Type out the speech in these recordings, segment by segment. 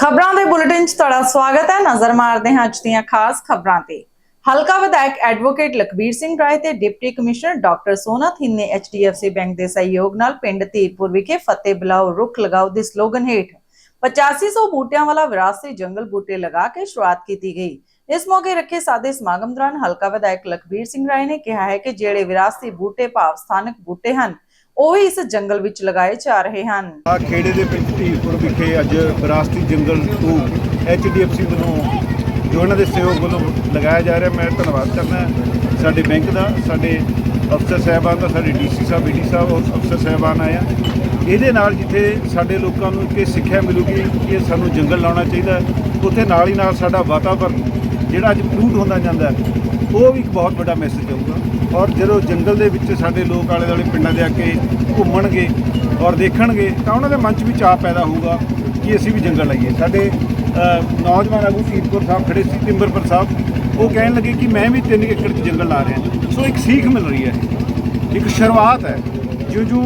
ਖਬਰਾਂ ਦੇ ਬੁਲੇਟਿਨ 'ਚ ਤੁਹਾਡਾ ਸਵਾਗਤ ਹੈ। ਨਜ਼ਰ ਮਾਰਦੇ ਹਾਂ ਅੱਜ ਦੀਆਂ ਖਾਸ ਖਬਰਾਂ ਤੇ। ਹਲਕਾ ਵਿਧਾਇਕ ਐਡਵੋਕੇਟ ਲਖਬੀਰ ਸਿੰਘ ਰਾਏ ਤੇ deputy commissioner doctor Sona Thind ਨੇ HDFC ਬੈਂਕ ਦੇ ਸਹਿਯੋਗ ਨਾਲ ਪਿੰਡ ਧੀਰਪੁਰ ਵਿਖੇ ਫਤਿਹ ਬੁਲਾਓ ਰੁੱਖ ਲਗਾਓ ਦੇ ਸਲੋਗਨ ਹੇਠ 8500 ਬੂਟਿਆਂ ਵਾਲਾ ਵਿਰਾਸਤੀ ਜੰਗਲ ਬੂਟੇ ਲਗਾ ਕੇ ਸ਼ੁਰੂਆਤ ਕੀਤੀ ਗਈ। ਇਸ ਮੌਕੇ ਰੱਖੇ ਸਾਦੇ ਸਮਾਗਮ ਦੌਰਾਨ ਹਲਕਾ ਵਿਧਾਇਕ ਲਖਬੀਰ ਸਿੰਘ ਰਾਏ ਨੇ ਕਿਹਾ ਹੈ ਕਿ ਜਿਹੜੇ ਵਿਰਾਸਤੀ ਬੂਟੇ ਭਾਵ ਸਥਾਨਕ ਬੂਟੇ ਹਨ ਉਹ ਵੀ ਇਸ ਜੰਗਲ ਵਿੱਚ ਲਗਾਏ ਜਾ ਰਹੇ ਹਨ। ਆ ਖੇੜੇ ਦੇ ਪਿੰਡ ਧੀਰਪੁਰ ਵਿਖੇ ਅੱਜ ਵਿਰਾਸਤੀ ਜੰਗਲ 2 HDFC ਵੱਲੋਂ ਜੋ ਇਹਨਾਂ ਦੇ ਸਹਿਯੋਗ ਵੱਲੋਂ ਲਗਾਇਆ ਜਾ ਰਿਹਾ, ਮੈਂ ਧੰਨਵਾਦ ਕਰਨਾ ਸਾਡੇ ਬੈਂਕ ਦਾ, ਸਾਡੇ ਅਫਸਰ ਸਾਹਿਬਾਨ ਦਾ, ਸਾਡੇ ਡੀਸੀ ਸਾਹਿਬ ਈਡੀ ਸਾਹਿਬ ਔਰ ਅਫਸਰ ਸਾਹਿਬਾਨ ਆਇਆ ਇਹਦੇ ਨਾਲ ਜਿੱਥੇ ਸਾਡੇ ਲੋਕਾਂ ਨੂੰ ਇੱਕ ਸਿੱਖਿਆ ਮਿਲੂਗੀ ਕਿ ਸਾਨੂੰ ਜੰਗਲ ਲਾਉਣਾ ਚਾਹੀਦਾ ਉੱਥੇ ਨਾਲ ਹੀ ਨਾਲ ਸਾਡਾ ਵਾਤਾਵਰਨ ਜਿਹੜਾ ਅੱਜ ਪਲੂਟ ਹੁੰਦਾ ਜਾਂਦਾ ਉਹ ਵੀ ਇੱਕ ਬਹੁਤ ਵੱਡਾ ਮੈਸੇਜ ਆਊਗਾ। ਔਰ ਜਦੋਂ ਜੰਗਲ ਦੇ ਵਿੱਚ ਸਾਡੇ ਲੋਕ ਆਲੇ ਦੁਆਲੇ ਪਿੰਡਾਂ ਦੇ ਆ ਕੇ ਘੁੰਮਣਗੇ ਔਰ ਦੇਖਣਗੇ, ਤਾਂ ਉਹਨਾਂ ਦੇ ਮਨ 'ਚ ਵੀ ਚਾਹ ਪੈਦਾ ਹੋਊਗਾ ਕਿ ਅਸੀਂ ਵੀ ਜੰਗਲ ਲਾਈਏ। ਸਾਡੇ ਨੌਜਵਾਨ ਆਗੂ ਸੀਤਪੁਰ ਸਾਹਿਬ ਖੜੇ ਸੀ ਟਿੰਬਰਪੁਰ ਸਾਹਿਬ। ਉਹ ਕਹਿਣ ਲੱਗੇ ਕਿ ਮੈਂ ਵੀ 3 ਏਕੜ 'ਚ ਜੰਗਲ ਲਾ ਰਿਹਾ। ਸੋ ਇੱਕ ਸੀਖ ਮਿਲ ਰਹੀ ਹੈ। ਇੱਕ ਸ਼ੁਰੂਆਤ ਹੈ। ਜੋ ਜੋ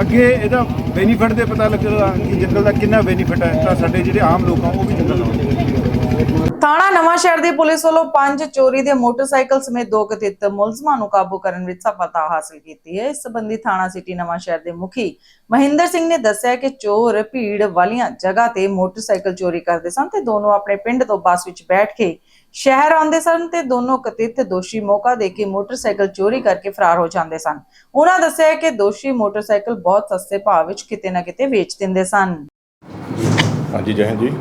ਅੱਗੇ ਇਹਦਾ ਬੈਨੀਫਿਟ ਦੇ ਪਤਾ ਲੱਗਦਾ ਕਿ ਜੰਗਲ ਦਾ ਕਿੰਨਾ ਬੈਨੀਫਿਟ ਹੈ, ਤਾਂ ਸਾਡੇ ਜਿਹੜੇ ਆਮ ਲੋਕ ਆ, ਉਹ ਵੀ ਜੰਗਲ ਲਾਉਣਗੇ ਥਾਣਾ ਨਵਾਂ ਸ਼ਹਿਰ ਦੀ ਪੁਲਿਸ ਵੱਲੋਂ ਪੰਜ ਚੋਰੀ ਦੇ ਮੋਟਰਸਾਈਕਲ ਸਮੇਤ ਦੋ ਕਥਿਤ ਮੁਲਜ਼ਮਾਂ ਨੂੰ ਕਾਬੂ ਕਰਨ ਵਿੱਚ ਸਫਲਤਾ ਹਾਸਲ ਕੀਤੀ ਹੈ। ਇਸ ਸੰਬੰਧੀ ਥਾਣਾ ਸਿਟੀ ਨਵਾਂ ਸ਼ਹਿਰ ਦੇ ਮੁਖੀ ਮਹਿੰਦਰ ਸਿੰਘ ਨੇ ਦੱਸਿਆ ਕਿ ਚੋਰ ਭੀੜ ਵਾਲੀਆਂ ਜਗ੍ਹਾ ਤੇ ਮੋਟਰਸਾਈਕਲ ਚੋਰੀ ਕਰਦੇ ਸਨ ਤੇ ਦੋਨੋਂ ਆਪਣੇ ਪਿੰਡ ਤੋਂ ਬੱਸ ਵਿੱਚ ਬੈਠ ਕੇ ਸ਼ਹਿਰ ਆਉਂਦੇ ਸਨ ਤੇ ਦੋਨੋਂ ਕਥਿਤ ਦੋਸ਼ੀ ਮੌਕਾ ਦੇ ਕੇ ਮੋਟਰਸਾਈਕਲ ਚੋਰੀ ਕਰਕੇ ਫਰਾਰ ਹੋ ਜਾਂਦੇ ਸਨ। ਉਹਨਾਂ ਦੱਸਿਆ ਕਿ ਦੋਸ਼ੀ ਮੋਟਰਸਾਈਕਲ ਬਹੁਤ ਸਸਤੇ ਭਾਅ ਵਿੱਚ ਕਿਤੇ ਨਾ ਕਿਤੇ ਵੇਚ ਦਿੰਦੇ ਸਨ। ਹਾਂਜੀ ਜੈ। ਜੀ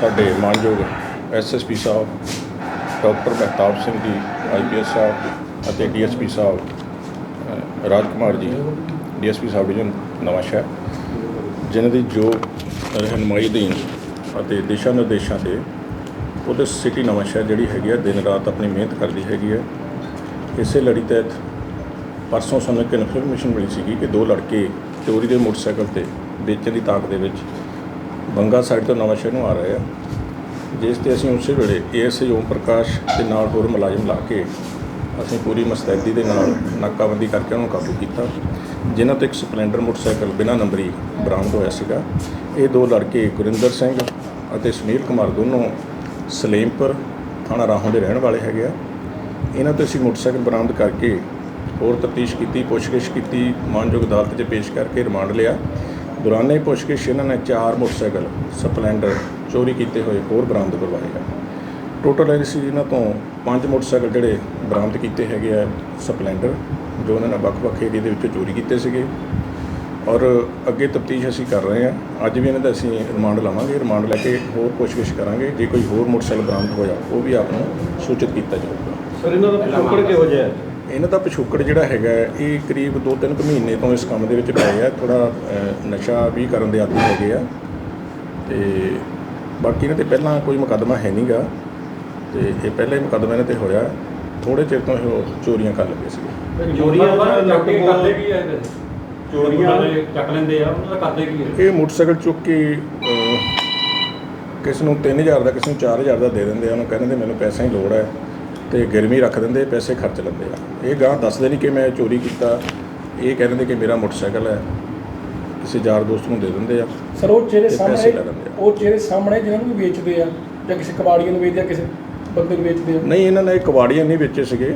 ਸਾਡੇ ਮਾਨਯੋਗ ਐਸਐਸਪੀ ਸਾਹਿਬ, ਡਾਕਟਰ ਮਹਿਤਾਬ ਸਿੰਘ ਜੀ ਆਈਪੀਐਸ ਸਾਹਿਬ ਅਤੇ ਡੀਐਸਪੀ ਸਾਹਿਬ, ਅਹ ਰਾਜ ਕੁਮਾਰ ਜੀ ਡੀਐਸਪੀ ਸਾਹਿਬ ਡਿਵੀਜ਼ਨ ਨਵਾਂ ਸ਼ਹਿਰ, ਜਿਨ੍ਹਾਂ ਦੀ ਜੋ ਰਹਿਨਮਾਈ ਦੇਣ ਅਤੇ ਦਿਸ਼ਾ ਨਿਰਦੇਸ਼ਾਂ ਤੇ ਉਹਦੇ ਸਿਟੀ ਨਵਾਂ ਸ਼ਹਿਰ ਜਿਹੜੀ ਹੈਗੀ ਆ, ਦਿਨ ਰਾਤ ਆਪਣੀ ਮਿਹਨਤ ਕਰਦੀ ਹੈਗੀ ਹੈ ਇਸੇ ਲੜੀ ਤਹਿਤ ਪਰਸੋਂ ਸਾਨੂੰ ਇੱਕ ਇਨਫੋਰਮੇਸ਼ਨ ਮਿਲੀ ਸੀਗੀ ਕਿ ਦੋ ਲੜਕੇ ਚੋਰੀ ਦੇ ਮੋਟਰਸਾਈਕਲ ਤੇ ਵੇਚਣ ਦੀ ਤਾਕ ਦੇ ਵਿੱਚ ਬੰਗਾ ਸਾਈਡ ਤੋਂ ਨਵਾਂ ਸ਼ਹਿਰ ਨੂੰ ਆ ਰਹੇ ਆ। ਜਿਸ ਤੇ ਅਸੀਂ ਉਸੇ ਵੇਲੇ ਏਐਸਆਈ ਓਮ ਪ੍ਰਕਾਸ਼ ਤੇ ਨਾਲ ਹੋਰ ਮੁਲਾਜ਼ਮ ਲਾ ਕੇ ਅਸੀਂ ਪੂਰੀ ਮਸਤੈਦੀ ਦੇ ਨਾਲ ਨਾਕਾਬੰਦੀ ਕਰਕੇ ਉਹਨੂੰ ਕਾਬੂ ਕੀਤਾ, ਜਿਨ੍ਹਾਂ ਤੋਂ ਇੱਕ ਸਪਲੈਂਡਰ ਮੋਟਰਸਾਈਕਲ ਬਿਨਾਂ ਨੰਬਰੀ ਬਰਾਮਦ ਹੋਇਆ ਸੀਗਾ। ਇਹ ਦੋ ਲੜਕੇ, ਗੁਰਿੰਦਰ ਸਿੰਘ ਅਤੇ ਸੁਨੀਲ ਕੁਮਾਰ, ਦੋਨੋਂ ਸਲੇਮਪੁਰ ਥਾਣਾ ਰਾਹੋਂ ਦੇ ਰਹਿਣ ਵਾਲੇ ਹੈਗੇ ਆ। ਇਹਨਾਂ ਤੋਂ ਅਸੀਂ ਮੋਟਰਸਾਈਕਲ ਬਰਾਮਦ ਕਰਕੇ ਹੋਰ ਤਫਤੀਸ਼ ਕੀਤੀ, ਪੁੱਛਗਿੱਛ ਕੀਤੀ, ਮਾਨਯੋਗ ਅਦਾਲਤ 'ਚ ਪੇਸ਼ ਕਰਕੇ ਰਿਮਾਂਡ ਲਿਆ। ਦੌਰਾਨੇ ਪੁੱਛਗਿੱਛ ਇਹਨਾਂ ਨੇ ਚਾਰ ਮੋਟਰਸਾਈਕਲ ਸਪਲੈਂਡਰ ਚੋਰੀ ਕੀਤੇ ਹੋਏ ਹੋਰ ਬਰਾਮਦ ਕਰਵਾਏ ਆ ਟੋਟਲ ਅਸੀਂ ਇਹਨਾਂ ਤੋਂ ਪੰਜ ਮੋਟਰਸਾਈਕਲ ਜਿਹੜੇ ਬਰਾਮਦ ਕੀਤੇ ਹੈਗੇ ਆ ਸਪਲੈਂਡਰ ਜੋ ਉਹਨਾਂ ਨੇ ਵੱਖ-ਵੱਖ ਏਰੀਏ ਦੇ ਵਿੱਚ ਚੋਰੀ ਕੀਤੇ ਸੀਗੇ। ਔਰ ਅੱਗੇ ਤਫਤੀਸ਼ ਅਸੀਂ ਕਰ ਰਹੇ ਹਾਂ। ਅੱਜ ਵੀ ਇਹਨਾਂ ਦਾ ਅਸੀਂ ਰਿਮਾਂਡ ਲਵਾਂਗੇ ਰਿਮਾਂਡ ਲੈ ਕੇ ਹੋਰ ਪੁੱਛਗਿੱਛ ਕਰਾਂਗੇ। ਜੇ ਕੋਈ ਹੋਰ ਮੋਟਰਸਾਈਕਲ ਬਰਾਮਦ ਹੋਇਆ ਉਹ ਵੀ ਆਪ ਨੂੰ ਸੂਚਿਤ ਕੀਤਾ ਜਾਊਗਾ। ਸਰ ਇਹਨਾਂ ਦਾ ਪਿਛੋਕੜ ਕਿਹੋ ਜਿਹਾ ਹੈ? ਇਹਨਾਂ ਦਾ ਪਿਛੋਕੜ ਜਿਹੜਾ ਹੈਗਾ ਹੈ, ਇਹ ਕਰੀਬ 2-3 ਕੁ ਮਹੀਨੇ ਤੋਂ ਇਸ ਕੰਮ ਦੇ ਵਿੱਚ ਪਏ ਆ। ਥੋੜਾ ਨਸ਼ਾ ਵੀ ਕਰਨ ਦੇ ਆਦੀ ਹੈਗੇ ਆ। ਤੇ ਬਾਕੀ ਇਹਨਾਂ ਤੇ ਪਹਿਲਾਂ ਕੋਈ ਮੁਕੱਦਮਾ ਹੈ ਨਹੀਂਗਾ ਤੇ ਇਹ ਪਹਿਲਾ ਹੀ ਮੁਕੱਦਮਾ ਇਹਨਾਂ ਤੇ ਹੋਇਆ। ਥੋੜੇ ਚਿਰ ਤੋਂ ਇਹ ਚੋਰੀਆਂ ਕਰ ਲੱਗੇ ਸੀ ਚੋਰੀਆਂ ਕੇ ਲਗਭਗ ਕਰਦੇ ਹੈ ਇਹਦੇ? ਚੋਰੀਆਂ? ਚੱਕ ਲੈਂਦੇ ਆ ਉਹਨਾਂ ਦਾ ਕਰਦੇ ਕੀ ਹੈ ਇਹ ਮੋਟਰਸਾਈਕਲ ਚੁੱਕ ਕੇ ਕਿਸ ਨੂੰ 3000 ਦਾ ਕਿਸ ਨੂੰ 4000 ਦਾ ਦੇ ਦਿੰਦੇ ਆ। ਉਹਨੂੰ ਕਹਿੰਦੇ ਮੈਨੂੰ ਪੈਸਿਆਂ ਦੀ ਲੋੜ ਹੈ। ਤੇ ਗਿਰਵੀ ਰੱਖ ਦਿੰਦੇ ਪੈਸੇ ਖਰਚ ਲੈਂਦੇ ਆ। ਇਹ ਗਾਂ ਦੱਸਦੇ ਨਹੀਂ ਕਿ ਮੈਂ ਚੋਰੀ ਕੀਤਾ। ਇਹ ਕਹਿ ਦਿੰਦੇ ਕਿ ਮੇਰਾ ਮੋਟਰਸਾਈਕਲ ਹੈ। ਕਿਸੇ ਯਾਰ ਦੋਸਤ ਨੂੰ ਦੇ ਦਿੰਦੇ ਆ। ਸਰ ਉਹ ਚਿਹਰੇ ਸਾਹਮਣੇ। ਉਹ ਚਿਹਰੇ ਸਾਹਮਣੇ ਜਿਹਨਾਂ ਨੂੰ ਵੇਚਦੇ ਆ ਜਾਂ ਕਿਸੇ ਕਬਾੜੀਆਂ ਨੂੰ ਵੇਚਦੇ ਆ ਕਿਸੇ ਬੰਦੇ ਨੂੰ ਵੇਚਦੇ ਆ। ਨਹੀਂ ਇਹਨਾਂ ਨੇ ਕਬਾੜੀਆਂ ਨਹੀਂ ਵੇਚੇ ਸੀਗੇ।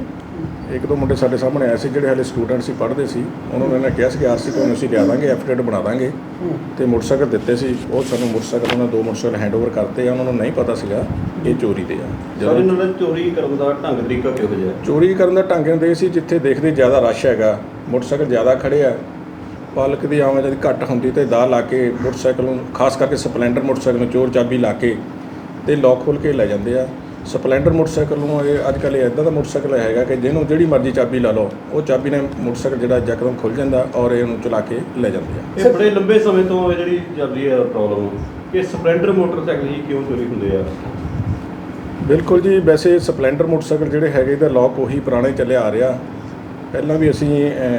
ਇੱਕ ਦੋ ਮੁੰਡੇ ਸਾਡੇ ਸਾਹਮਣੇ ਆਏ ਸੀ ਜਿਹੜੇ ਹਾਲੇ ਸਟੂਡੈਂਟ ਸੀ ਪੜ੍ਹਦੇ ਸੀ। ਉਹਨਾਂ ਨੇ ਕਿਹਾ ਸੀ ਕਿ ਆਰਸੀ ਤੁਹਾਨੂੰ ਅਸੀਂ ਲਿਆ ਦਾਂਗੇ ਐਫਟੇਟ ਬਣਾ ਦਾਂਗੇ। ਤੇ ਮੋਟਰਸਾਈਕਲ ਦਿੱਤੇ ਸੀ। ਉਹ ਸਾਨੂੰ ਮੋਟਰਸਾਈਕਲ ਉਹਨਾਂ ਦੋ ਮੋਟਰਸਾਈਕਲ ਹੈਂਡਓਵਰ ਕਰਤੇ ਆ। ਉਹਨਾਂ ਨੂੰ ਨਹੀਂ ਪਤਾ ਸੀਗਾ ਇਹ ਚੋਰੀ ਦੇ ਆ। ਸਰ ਇਹਨਾਂ ਦਾ ਚੋਰੀ ਕਰਨ ਦਾ ਢੰਗ ਤਰੀਕਾ ਕਿਹੋ ਜਿਹਾ ਹੈ? ਚੋਰੀ ਕਰਨ ਦਾ ਢੰਗ ਦੇ ਸੀ ਜਿੱਥੇ ਦੇਖਦੇ ਜ਼ਿਆਦਾ ਰਸ਼ ਹੈਗਾ। ਮੋਟਰਸਾਈਕਲ ਜ਼ਿਆਦਾ ਖੜੇ ਆ। ਪਾਲਕ ਦੀ ਆਵਾਜਾਈ ਘੱਟ ਹੁੰਦੀ ਤੇ ਦਾ ਲਾ ਕੇ ਮੋਟਰਸਾਈਕਲ ਨੂੰ ਖਾਸ ਕਰਕੇ ਸਪਲੈਂਡਰ ਮੋਟਰਸਾਈਕਲ ਨੂੰ ਚੋਰ ਚਾਬੀ ਲਾ ਕੇ ਤੇ ਲੋਕ ਖੋਲ ਕੇ ਲੈ ਜਾਂਦੇ ਆ। ਸਪਲੈਂਡਰ ਮੋਟਰਸਾਈਕਲ ਨੂੰ ਇਹ ਅੱਜ ਕੱਲ੍ਹ ਇਦਾਂ ਦਾ ਮੋਟਰਸਾਈਕਲ ਹੈਗਾ ਕਿ ਜਿਹਨੂੰ ਜਿਹੜੀ ਮਰਜ਼ੀ ਚਾਬੀ ਲਾ ਲਓ ਉਹ ਚਾਬੀ ਨੇ ਮੋਟਰਸਾਈਕਲ ਜਿਹੜਾ ਯਕਦਮ ਖੁੱਲ ਜਾਂਦਾ ਔਰ ਇਹਨੂੰ ਚਲਾ ਕੇ ਲੈ ਜਾਂਦੇ ਆ। ਇਹ ਬੜੇ ਲੰਬੇ ਸਮੇਂ ਤੋਂ ਇਹ ਜਿਹੜੀ ਚੱਲਦੀ ਹੈ ਪ੍ਰੋਬਲਮ ਕਿ ਸਪਲੈਂਡਰ ਮੋਟਰਸਾਈਕਲ ਹੀ ਕਿਉਂ ਚੋਰੀ ਹੁੰਦੇ ਆ? ਬਿਲਕੁਲ ਜੀ ਵੈਸੇ ਸਪਲੈਂਡਰ ਮੋਟਰਸਾਈਕਲ ਜਿਹੜੇ ਹੈਗੇ ਇਹਦਾ ਲੋਕ ਉਹੀ ਪੁਰਾਣੇ ਚੱਲਿਆ ਆ ਰਿਹਾ। ਪਹਿਲਾਂ ਵੀ ਅਸੀਂ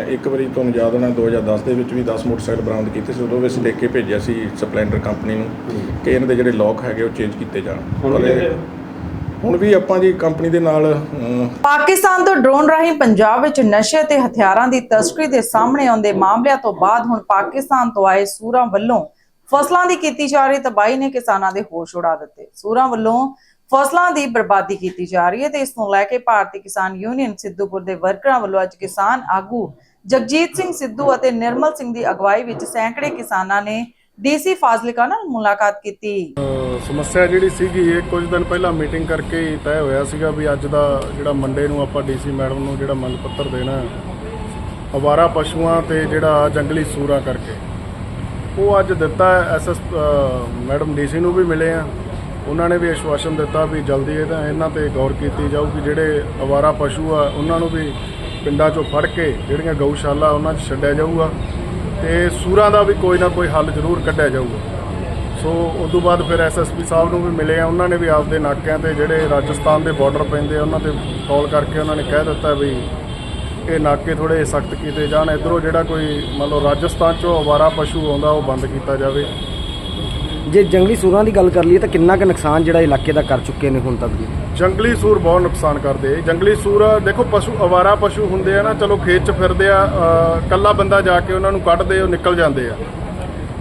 ਇੱਕ ਵਾਰੀ ਤੁਹਾਨੂੰ ਯਾਦ ਹੋਣਾ 2010 ਦੇ ਵਿੱਚ ਵੀ 10 ਮੋਟਰਸਾਈਕਲ ਬਰਾਮਦ ਕੀਤੇ ਸੀ ਉਦੋਂ ਵੀ ਅਸੀਂ ਲਿਖ ਕੇ ਭੇਜਿਆ ਸੀ ਸਪਲੈਂਡਰ ਕੰਪਨੀ ਨੂੰ ਕਿ ਇਹਨਾਂ ਦੇ ਜਿਹੜੇ ਲੋਕ ਹੈਗੇ ਉਹ ਚੇਂਜ ਕੀਤੇ ਜਾਣ। ਹੁਣ ਪਰ ਹੁਣ ਵੀ ਆਪਾਂ ਜੀ ਕੰਪਨੀ ਦੇ ਨਾਲ ਪਾਕਿਸਤਾਨ ਤੋਂ ਡਰੋਨ ਰਾਹੀਂ ਪੰਜਾਬ ਵਿੱਚ ਨਸ਼ੇ ਤੇ ਹਥਿਆਰਾਂ ਦੀ ਤਸਕਰੀ ਦੇ ਸਾਹਮਣੇ ਆਉਂਦੇ ਮਾਮਲਿਆਂ ਤੋਂ ਬਾਅਦ ਹੁਣ ਪਾਕਿਸਤਾਨ ਤੋਂ ਆਏ ਸੂਰਾਂ ਵੱਲੋਂ ਫਸਲਾਂ ਦੀ ਕੀਤੀ ਜਾ ਰਹੀ ਤਬਾਹੀ ਨੇ ਕਿਸਾਨਾਂ ਦੇ ਹੋਸ਼ ਉਡਾ ਦਿੱਤੇ। ਸੂਰਾਂ ਵੱਲੋਂ ਫਸਲਾਂ ਦੀ ਬਰਬਾਦੀ ਕੀਤੀ ਜਾ ਰਹੀ ਹੈ ਤੇ ਇਸ ਨੂੰ ਲੈ ਕੇ ਭਾਰਤੀ ਕਿਸਾਨ ਯੂਨੀਅਨ ਸਿੱਧੂਪੁਰ ਦੇ ਵਰਕਰਾਂ ਵੱਲੋਂ ਅੱਜ ਕਿਸਾਨ ਆਗੂ ਜਗਜੀਤ ਸਿੰਘ ਸਿੱਧੂ ਅਤੇ ਨਿਰਮਲ ਸਿੰਘ ਦੀ ਅਗਵਾਈ ਵਿੱਚ ਸੈਂਕੜੇ ਕਿਸਾਨਾਂ ਨੇ ਡੀਸੀ ਫਾਜ਼ਿਲਕਾ ਨਾਲ ਮੁਲਾਕਾਤ ਕੀਤੀ। ਸਮੱਸਿਆ ਜਿਹੜੀ ਸੀਗੀ, ਇਹ ਕੁਝ ਦਿਨ ਪਹਿਲਾਂ ਮੀਟਿੰਗ ਕਰਕੇ ਹੀ ਤੈਅ ਹੋਇਆ ਸੀਗਾ ਵੀ ਅੱਜ ਦਾ ਜਿਹੜਾ ਮੰਡੇ ਨੂੰ ਆਪਾਂ ਡੀਸੀ ਮੈਡਮ ਨੂੰ ਜਿਹੜਾ ਮੰਗ ਪੱਤਰ ਦੇਣਾ, ਅਵਾਰਾ ਪਸ਼ੂਆਂ ਤੇ ਜਿਹੜਾ ਜੰਗਲੀ ਸੂਰਾਂ ਕਰਕੇ। ਉਹ ਅੱਜ ਦਿੱਤਾ ਐਸਐਸ ਮੈਡਮ ਡੀਸੀ ਨੂੰ ਵੀ ਮਿਲੇ ਆ। ਉਹਨਾਂ ਨੇ ਵੀ ਆਸ਼ਵਾਸਨ ਦਿੱਤਾ ਵੀ ਜਲਦੀ ਇਹਦਾ ਇਹਨਾਂ ਤੇ ਗੌਰ ਕੀਤੀ ਜਾਊਗੀ, ਜਿਹੜੇ ਅਵਾਰਾ ਪਸ਼ੂ ਆ, ਉਹਨਾਂ ਨੂੰ ਵੀ ਪਿੰਡਾਂ ਚੋਂ ਫੜ ਕੇ ਜਿਹੜੀਆਂ ਗਊਸ਼ਾਲਾ ਉਹਨਾਂ 'ਚ ਛੱਡਿਆ ਜਾਊਗਾ। ਤੇ ਸੂਰਾਂ ਦਾ ਵੀ ਕੋਈ ਨਾ ਕੋਈ ਹੱਲ ਜ਼ਰੂਰ ਕੱਢਿਆ ਜਾਊਗਾ। ਸੋ ਉਸ ਤੋਂ ਬਾਅਦ ਫਿਰ ਐਸਐਸਪੀ ਸਾਹਿਬ ਨੂੰ ਵੀ ਮਿਲੇ ਆ, ਉਹਨਾਂ ਨੇ ਵੀ ਆਪਦੇ ਨਾਕਿਆਂ ਤੇ ਜਿਹੜੇ ਰਾਜਸਥਾਨ ਦੇ ਬਾਰਡਰ ਪੈਂਦੇ ਆ, ਉਹਨਾਂ ਤੇ ਕਾਲ ਕਰਕੇ ਉਹਨਾਂ ਨੇ ਕਹਿ ਦਿੱਤਾ ਵੀ ਇਹ ਨਾਕੇ ਥੋੜੇ ਸਖਤ ਕੀਤੇ ਜਾਣ। ਇਧਰੋਂ ਜਿਹੜਾ ਕੋਈ ਮੰਨ ਲਓ ਰਾਜਸਥਾਨ ਚੋਂ ਅਵਾਰਾ ਪਸ਼ੂ ਆਉਂਦਾ, ਉਹ ਬੰਦ ਕੀਤਾ ਜਾਵੇ। ਜੇ ਜੰਗਲੀ ਸੂਰਾਂ ਦੀ ਗੱਲ ਕਰ ਲਈਏ ਤਾਂ ਕਿੰਨਾ ਕੁ ਨੁਕਸਾਨ ਜਿਹੜਾ ਇਲਾਕੇ ਦਾ ਕਰ ਚੁੱਕੇ ਨੇ ਹੁਣ ਤੱਕ ਜੀ? ਜੰਗਲੀ ਸੂਰ ਬਹੁਤ ਨੁਕਸਾਨ ਕਰਦੇ ਜੰਗਲੀ ਸੂਰ ਦੇਖੋ ਪਸ਼ੂ ਅਵਾਰਾ ਪਸ਼ੂ ਹੁੰਦੇ ਆ ਨਾ ਚਲੋ ਖੇਤ 'ਚ ਫਿਰਦੇ ਆ ਅ, ਕੱਲਾ ਬੰਦਾ ਜਾ ਕੇ ਉਹਨਾਂ ਨੂੰ ਕੱਢਦੇ ਉਹ ਨਿਕਲ ਜਾਂਦੇ ਆ।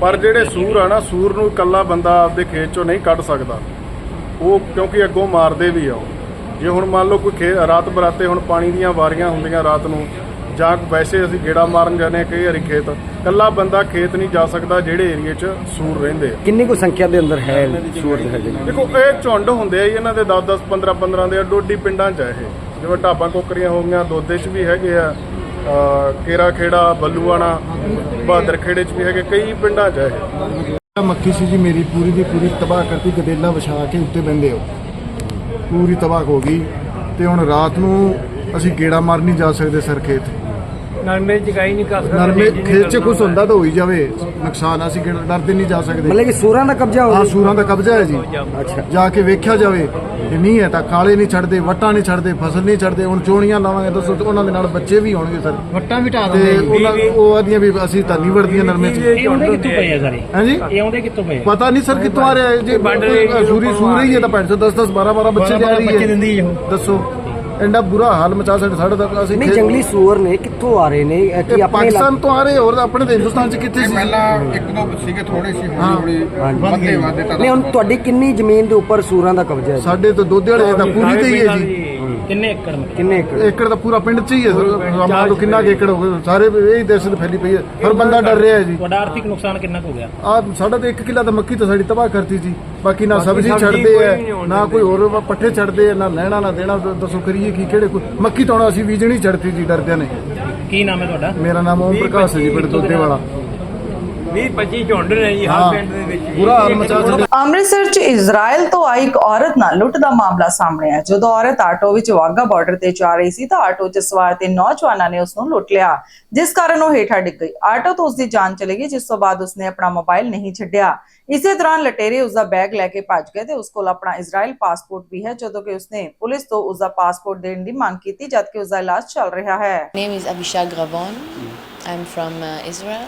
ਪਰ ਜਿਹੜੇ ਸੂਰ ਆ ਨਾ ਸੂਰ ਨੂੰ ਕੱਲਾ ਬੰਦਾ ਆਪਦੇ ਖੇਤ 'ਚੋਂ ਨਹੀਂ ਕੱਢ ਸਕਦਾ। ਉਹ ਕਿਉਂਕਿ ਅੱਗੋਂ ਮਾਰਦੇ ਵੀ ਆ ਉਹ। ਜੇ ਹੁਣ ਮੰਨ ਲਓ ਕੋਈ ਖੇ ਰਾਤ ਬਰਾਤੇ ਹੁਣ ਪਾਣੀ ਦੀਆਂ ਵਾਰੀਆਂ ਹੁੰਦੀਆਂ ਰਾਤ ਨੂੰ ਜਾਂ ਵੈਸੇ ਅਸੀਂ ਗੇੜਾ ਮਾਰਨ ਜਾਂਦੇ ਹਾਂ ਕਈ ਵਾਰੀ ਖੇਤ ਕੱਲਾ ਬੰਦਾ ਖੇਤ ਨਹੀਂ ਜਾ ਸਕਦਾ ਜਿਹੜੇ ਏਰੀਏ 'ਚ ਸੂਰ ਰਹਿੰਦੇ ਆ। ਕਿੰਨੀ ਕੁ ਸੰਖਿਆ ਦੇ ਅੰਦਰ ਹੈ ਸੂਰ ਦੇ ਹੈਗੇ? ਦੇਖੋ ਇਹ ਝੁੰਡ ਹੁੰਦੇ ਆ ਜੀ, ਇਹਨਾਂ ਦੇ 10 10 15 15 ਦੇ ਡੋਡੀ ਪਿੰਡਾਂ 'ਚ ਆ ਇਹ। ਜਿਵੇਂ ਢਾਬਾਂ ਕੋਕਰੀਆਂ ਹੋ ਗਈਆਂ ਦੋਦੇ 'ਚ ਵੀ ਹੈਗੇ ਆ ਕੇਰਾ ਖੇੜਾ ਬੱਲੂਆਣਾ ਬਹਾਦਰ ਖੇੜੇ 'ਚ ਵੀ ਹੈਗੇ ਕਈ ਪਿੰਡਾਂ 'ਚ ਆ ਇਹ। ਮੱਕੀ ਸੀ ਜੀ ਮੇਰੀ ਪੂਰੀ ਦੀ ਪੂਰੀ ਤਬਾਹ ਕਰਤੀ ਗਦੇਲਾ ਵਿਛਾ ਕੇ ਉੱਤੇ ਬੰਦੇ ਹੋ। ਪੂਰੀ ਤਬਾਹ ਹੋ ਗਈ ਤੇ ਹੁਣ ਰਾਤ ਨੂੰ ਅਸੀਂ ਗੇੜਾ ਮਾਰ ਨਹੀਂ ਜਾ ਸਕਦੇ ਸਰ ਖੇਤ। ਨਰਮੇ ਜਗਾਈ ਨਹੀਂ ਕਰ ਨਰਮੇ ਖੇਤ 'ਚ ਕੁਝ ਹੁੰਦਾ ਤਾਂ ਹੋਈ ਜਾਵੇ ਨੁਕਸਾਨ ਅਸੀਂ ਡਰਦੇ ਨਹੀਂ ਜਾ ਸਕਦੇ। ਮਤਲਬ ਕਿ ਸੂਰਾਂ ਦਾ ਕਬਜ਼ਾ ਹੋ ਆ ਸੂਰਾਂ ਦਾ ਕਬਜ਼ਾ ਹੈ ਜੀ। ਅੱਛਾ। ਜਾ ਕੇ ਵੇਖਿਆ ਜਾਵੇ ਜੇ ਨਹੀਂ ਹੈ ਤਾਂ ਕਾਲੇ ਨਹੀਂ ਛੱਡਦੇ ਵੱਟਾਂ ਨਹੀਂ ਛੱਡਦੇ ਫਸਲ ਨਹੀਂ ਛੱਡਦੇ ਹੁਣ ਚੋਣੀਆਂ ਲਾਵਾਂਗੇ ਦੱਸੋ ਤੇ ਉਹਨਾਂ ਦੇ ਨਾਲ ਬੱਚੇ ਵੀ ਹੋਣਗੇ ਸਰ। ਵੱਟਾਂ ਵੀ ਢਾ ਉਹਨਾਂ ਉਹ ਆਦੀਆਂ ਵੀ ਅਸੀਂ ਤਾਂ ਨਹੀਂ ਵੜਦੀਆਂ ਨਰਮੇ 'ਚ। ਇਹ ਆਉਂਦੇ ਕਿੱਥੋਂ ਪਏ ਆ ਸਾਰੇ? ਹਾਂਜੀ ਇਹ ਆਉਂਦੇ ਕਿੱਥੋਂ ਪਏ ਪਤਾ ਨਹੀਂ ਸਰ ਕਿੱਥੋਂ ਆ ਰਿਹਾ ਜੇ ਕੋਈ ਸੂਰੀ ਹੈ ਤਾਂ 510 10 12 12 ਬੱਚੇ ਜਾ ਰਹੀ ਹੈ। ਦਿੰਦੀ ਦੱਸੋ। ਇੰਨਾ ਬੁਰਾ ਹਾਲ ਮਚਾ ਸਾਡੇ ਸਾਡੇ ਤੱਕ ਅਸੀਂ ਨਹੀਂ ਜੰਗਲੀ ਸੂਰ ਨੇ ਕਿੱਥੋਂ ਆ ਰਹੇ ਨੇ ਇਹ ਕੀ ਆਪਣੇ ਪਾਕਿਸਤਾਨ ਤੋਂ ਆ ਰਹੇ ਹੋਰ ਆਪਣੇ ਹਿੰਦੁਸਤਾਨ ਚ ਕਿੱਥੇ ਸੀ ਪਹਿਲਾਂ ਇੱਕ ਦੋ ਸੀਗੇ ਥੋੜੇ ਸੀ ਹਾਂ। ਹੌਲੀ ਹੌਲੀ ਵੱਧਦੇ ਵੱਧਦੇ ਤਾਂ ਨਹੀਂ ਹੁਣ ਤੁਹਾਡੀ ਕਿੰਨੀ ਜ਼ਮੀਨ ਦੇ ਉੱਪਰ ਸੂਰਾਂ ਦਾ ਕਬਜ਼ਾ ਹੈ? ਸਾਡੇ ਤਾਂ ਦੋਦੇ ਵਾਲੇ ਤਾਂ ਪੂਰੀ ਤੇ ਹੀ ਹੈ ਜੀ ਕਿੰਨੇ ਏਕੜ ਮੇ ਕਿੰਨੇ ਏਕੜ? ਏਕੜ ਤਾਂ ਪੂਰਾ ਪਿੰਡ ਚ ਹੀ ਹੈ ਸਮਾਂ ਤੋਂ ਕਿੰਨਾ ਕੁ ਏਕੜ ਹੋ ਗਿਆ? ਸਾਰੇ ਇਹੀ ਦਹਿਸ਼ਤ ਫੈਲੀ ਪਈ ਹੈ। ਹਰ ਬੰਦਾ ਡਰ ਰਿਹਾ ਹੈ ਜੀ। ਤੁਹਾਡਾ ਆਰਥਿਕ ਨੁਕਸਾਨ ਕਿੰਨਾ ਕੁ ਹੋ ਗਿਆ? ਆ ਸਾਡਾ ਤਾਂ 1 ਕਿੱਲਾ ਤਾਂ ਮੱਕੀ ਤਾਂ ਸਾਡੀ ਤਬਾਹ ਕਰਤੀ ਜੀ। ਬਾਕੀ ਨਾ ਸਬਜ਼ੀ ਛੱਡਦੇ ਐ ਨਾ ਕੋਈ ਹੋਰ ਪੱਠੇ ਛੱਡਦੇ ਐ ਨਾ ਲੈਣਾ ਨਾ ਦੇਣਾ। ਦੱਸੋ ਕਰੀਏ ਕੀ ਕਿਹੜੇ ਕੋਈ ਮੱਕੀ ਤਾਂ ਹੁਣ ਅਸੀਂ ਬੀਜਣੀ ਛੱਡਤੀ ਜੀ ਡਰਦਿਆਂ ਨੇ। ਕੀ ਨਾਮ ਹੈ ਤੁਹਾਡਾ? ਮੇਰਾ ਨਾਮ ਓਮ ਪ੍ਰਕਾਸ਼ ਹੈ ਜੀ ਪਿੰਡ ਦੋਦੇ ਵਾਲਾ। 20 25 ਝੁੰਡ ਨੇ ਜੀ ਹਾਂ। ਬੁਰਾ ਹਾਲ ਮਚਾ ਛੱਡਿਆ ਅੰਮ੍ਰਿਤਸਰ 'ਚ ਇਜ਼ਰਾਈਲ ਤੋਂ ਆਈ ਇੱਕ ਔਰਤ ਨਾਲ ਲੁੱਟ ਦਾ ਮਾਮਲਾ ਸਾਹਮਣੇ ਆਇਆ। ਜਦੋਂ ਔਰਤ ਆਟੋ ਵਿੱਚ ਵਾਗਾ ਬਾਰਡਰ ਤੇ ਜਾ ਰਹੀ ਸੀ ਤਾਂ ਆਟੋ 'ਚ ਸਵਾਰ ਤੇ ਨੌਜਵਾਨਾਂ ਨੇ ਉਸ ਨੂੰ ਲੁੱਟ ਲਿਆ ਜਿਸ ਕਾਰਨ ਉਹ ਹੇਠਾਂ ਡਿੱਗ ਗਈ। ਆਟੋ ਤੋਂ ਉਸ ਦੀ ਜਾਨ ਚਲੀ ਗਈ ਜਿਸ ਤੋਂ ਬਾਅਦ ਉਸਨੇ ਆਪਣਾ ਮੋਬਾਈਲ ਨਹੀਂ ਛੱਡਿਆ। ਇਸੇ ਦੌਰਾਨ ਲਟੇਰੇ ਉਸ ਦਾ ਬੈਗ ਲੈ ਕੇ ਭੱਜ ਗਏ ਤੇ ਉਸ ਕੋਲ ਆਪਣਾ ਇਜ਼ਰਾਈਲ ਪਾਸਪੋਰਟ ਵੀ ਹੈ ਜਦੋਂ ਕਿ ਉਸਨੇ ਪੁਲਿਸ ਤੋਂ ਉਸ ਦਾ ਪਾਸਪੋਰਟ ਦੇਣ ਦੀ ਮੰਗ ਕੀਤੀ ਜਦਕਿ ਉਸ ਦਾ ਇਲਾਜ ਚੱਲ ਰਿਹਾ ਹੈ। Is Abhishek Ravon. I'm from uh, Israel.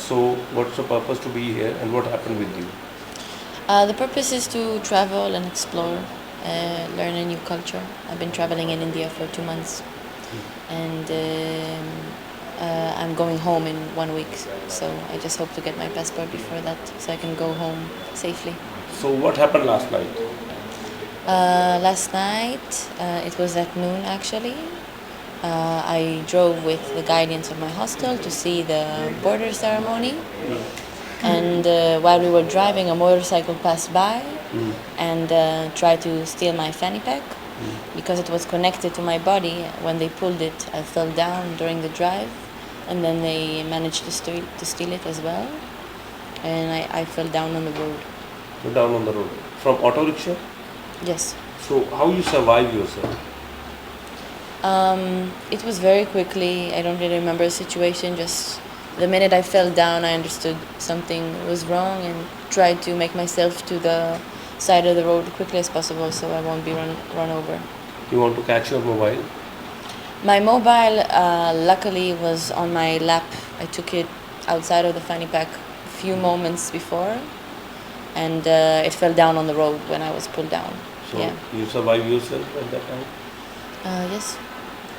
So what's the purpose to be here and what happened with you? Uh, the purpose is to travel and explore, uh, learn a new culture. I've been traveling in India for two months, and um, uh, I'm going home in one week. So I just hope to get my passport before that, so I can go home safely. So what happened last night? Uh, last night, uh, it was at noon actually. Uh, I drove with the guardians of my hostel to see the border ceremony. And uh, while we were driving, a motorcycle passed by and uh, tried to steal my fanny pack. Because it was connected to my body, when they pulled it, I fell down during the drive, and then they managed to steal, to steal it as well. And I, I fell down on the road. Down on the road. From auto rickshaw? Yes. So how you survive yourself? Um, it was very quickly. I don't really remember the situation. Just the minute I fell down, I understood something was wrong and tried to make myself to the side of the road quickly as possible so I won't be run run over. You want to catch your mobile? My mobile, uh, luckily, was on my lap. I took it outside of the fanny pack a few moments before, and uh, it fell down on the road when I was pulled down. So yeah. you survive yourself at that time? Uh, yes.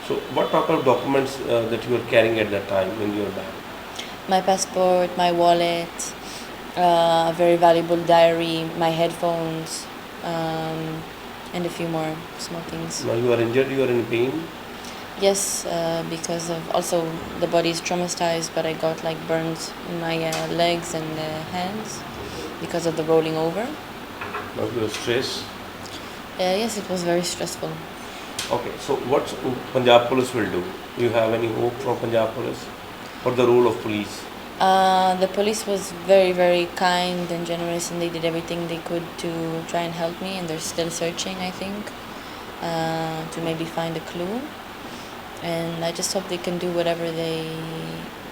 So what type of documents uh, that you were carrying at that time in your bag? my passport, my wallet, uh, a very valuable diary, my headphones, um, and a few more small things. Now you are injured, you are in pain. Yes, uh, because of also the body is traumatized, but I got like burns in my uh, legs and uh, hands because of the rolling over. Now you are stressed. Uh, yes, it was very stressful. Okay, so what Punjab Police will do? You have any hope from Punjab Police for the role of police? Uh, the police was very, very kind and generous, and they did everything they could to try and help me. And they're still searching, I think, uh, to maybe find a clue. And I just hope they can do whatever they,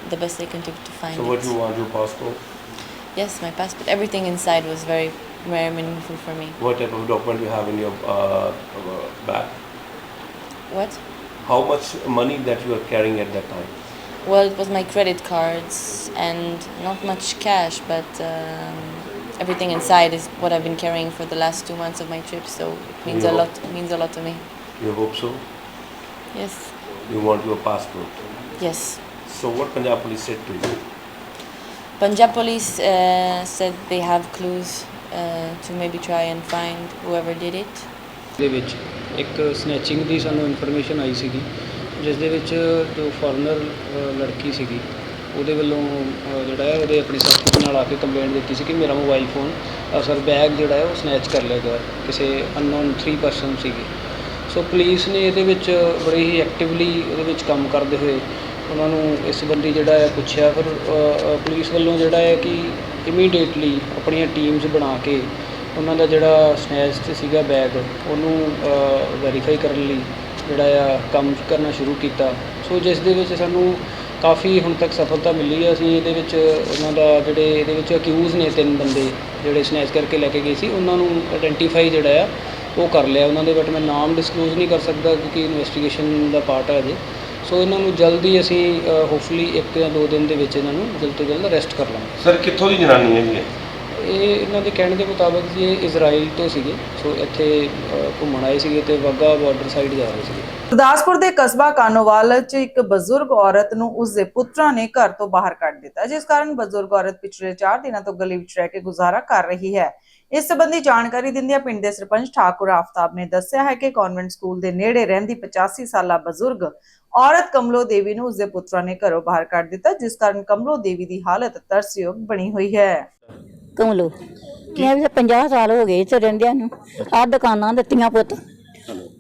the best they can do to find So it. what you want your passport? Yes, my passport. Everything inside was very, very meaningful for me. What type of document do you have in your uh, uh, bag? What? How much money that you were carrying at that time? Well, it was my credit cards and not much cash, but um, everything inside is what I've been carrying for the last two months of my trip. So it means a Yeah. lot. It means a lot to me. You hope so? Yes. You want your passport. Yes. So what Punjab Police said to you? Punjab police uh, said they have clues uh, to maybe try and find whoever did it. ਇੱਕ snatching ਦੀ ਸਾਨੂੰ information ਆਈ ਸੀਗੀ ਜਿਸ ਦੇ ਵਿੱਚ ਜੋ foreigner ਲੜਕੀ ਸੀਗੀ। ਉਹਦੇ ਵੱਲੋਂ ਜਿਹੜਾ ਹੈ, ਉਹਦੇ ਆਪਣੀ ਸਾਥੀ ਨਾਲ ਆ ਕੇ ਕੰਪਲੇਂਟ ਦਿੱਤੀ ਸੀ ਕਿ ਮੇਰਾ ਮੋਬਾਈਲ ਫੋਨ ਅਸਰ ਬੈਗ ਜਿਹੜਾ ਹੈ, ਉਹ ਸਨੈਚ ਕਰ ਲਿਆ ਗਿਆ। ਕਿਸੇ ਅਨਨੋਨ 3 ਪਰਸਨ ਸੀਗੇ। ਸੋ ਪੁਲਿਸ ਨੇ ਇਹਦੇ ਵਿੱਚ ਬੜੇ ਹੀ ਐਕਟਿਵਲੀ ਉਹਦੇ ਵਿੱਚ ਕੰਮ ਕਰਦੇ ਹੋਏ ਉਹਨਾਂ ਨੂੰ ਇਸ ਸੰਬੰਧੀ ਜਿਹੜਾ ਹੈ, ਪੁੱਛਿਆ। ਫਿਰ ਪੁਲਿਸ ਵੱਲੋਂ ਜਿਹੜਾ ਹੈ ਕਿ ਇਮੀਡੀਏਟਲੀ ਆਪਣੀਆਂ ਟੀਮਸ ਬਣਾ ਕੇ ਉਹਨਾਂ ਦਾ ਜਿਹੜਾ ਸਨੈਚ ਸੀਗਾ ਬੈਗ, ਉਹਨੂੰ ਵੈਰੀਫਾਈ ਕਰਨ ਲਈ ਜਿਹੜਾ ਆ ਕੰਮ ਕਰਨਾ ਸ਼ੁਰੂ ਕੀਤਾ। ਸੋ ਜਿਸ ਦੇ ਵਿੱਚ ਸਾਨੂੰ ਕਾਫੀ ਹੁਣ ਤੱਕ ਸਫਲਤਾ ਮਿਲੀ ਹੈ ਅਸੀਂ ਇਹਦੇ ਵਿੱਚ ਉਹਨਾਂ ਦਾ ਜਿਹੜੇ ਇਹਦੇ ਵਿੱਚ ਅਕਿਊਜ਼ ਨੇ ਤਿੰਨ ਬੰਦੇ, ਜਿਹੜੇ ਸਨੈਚ ਕਰਕੇ ਲੈ ਕੇ ਗਏ ਸੀ, ਉਹਨਾਂ ਨੂੰ ਆਇਡੈਂਟੀਫਾਈ ਜਿਹੜਾ ਆ, ਉਹ ਕਰ ਲਿਆ ਉਹਨਾਂ ਦੇ ਬਟ ਮੈਂ ਨਾਮ ਡਿਸਕਲੋਜ਼ ਨਹੀਂ ਕਰ ਸਕਦਾ ਕਿਉਂਕਿ ਇਨਵੈਸਟੀਗੇਸ਼ਨ ਦਾ ਪਾਰਟ ਹੈ ਅਜੇ। ਸੋ ਇਹਨਾਂ ਨੂੰ ਜਲਦੀ ਅਸੀਂ ਹੋਪਫੁਲੀ ਇੱਕ ਜਾਂ ਦੋ ਦਿਨ ਦੇ ਵਿੱਚ ਇਹਨਾਂ ਨੂੰ ਜਲਦ ਤੋਂ ਜਲਦ ਅਰੈਸਟ ਕਰ ਲਾਂਗੇ। ਸਰ ਕਿੱਥੋਂ ਦੀ ਜਨਾਨੀ ਹੈ ਜੀ ਇਹ ਇਹਨਾਂ ਦੇ ਕਹਿਣ ਦੇ ਮੁਤਾਬਕ ਜੀ ਇਹ ਇਜ਼ਰਾਈਲ ਤੋਂ ਸੀਗੇ। ਸੋ ਇੱਥੇ ਅ, ਘੁੰਮਣ ਆਏ ਸੀਗੇ ਤੇ ਵਾਹਗਾ ਬਾਰਡਰ ਸਾਈਡ ਜਾ ਰਹੇ ਸੀਗੇ। ਗੁਰਦਾਸਪੁਰ ਦੇ ਕਸਬਾ ਕਾਨੋਵਾਲ 'ਚ ਇੱਕ ਬਜ਼ੁਰਗ ਔਰਤ ਨੂੰ ਉਸ ਦੇ ਪੁੱਤਰਾਂ ਨੇ ਘਰ ਤੋਂ ਬਾਹਰ ਕੱਢ ਦਿੱਤਾ ਜਿਸ ਕਾਰਨ ਬਜ਼ੁਰਗ ਔਰਤ ਪਿਛਲੇ 4 ਦਿਨਾਂ ਤੋਂ ਗਲੀ ਵਿੱਚ ਰਹਿ ਕੇ ਗੁਜ਼ਾਰਾ ਕਰ ਰਹੀ ਹੈ। ਇਸ ਸੰਬੰਧੀ ਜਾਣਕਾਰੀ ਦਿੰਦਿਆਂ ਪਿੰਡ ਦੇ ਸਰਪੰਚ ਠਾਕੁਰ ਆਫਤਾਬ ਨੇ ਦੱਸਿਆ ਹੈ ਕਿ ਕਨਵੈਂਟ ਸਕੂਲ ਦੇ ਨੇੜੇ ਰਹਿੰਦੀ 85 ਸਾਲਾ ਬਜ਼ੁਰਗ ਔਰਤ ਕਮਲੋ ਦੇਵੀ ਨੂੰ ਉਸ ਦੇ ਪੁੱਤਰਾਂ ਨੇ ਘਰੋਂ ਬਾਹਰ ਕੱਢ ਦਿੱਤਾ ਜਿਸ ਕਾਰਨ ਕਮਲੋ ਦੇਵੀ ਦੀ ਹਾਲਤ ਤਰਸਯੋਗ ਬਣੀ ਹੋਈ ਹੈ। ਕਮਲੋ ਮੈਂ ਵੀ 50 ਸਾਲ ਹੋ ਗਏ ਇੱਥੇ ਰਹਿੰਦਿਆਂ ਨੂੰ। ਆਹ ਦੁਕਾਨਾਂ ਦਿੱਤੀਆਂ ਪੁੱਤ।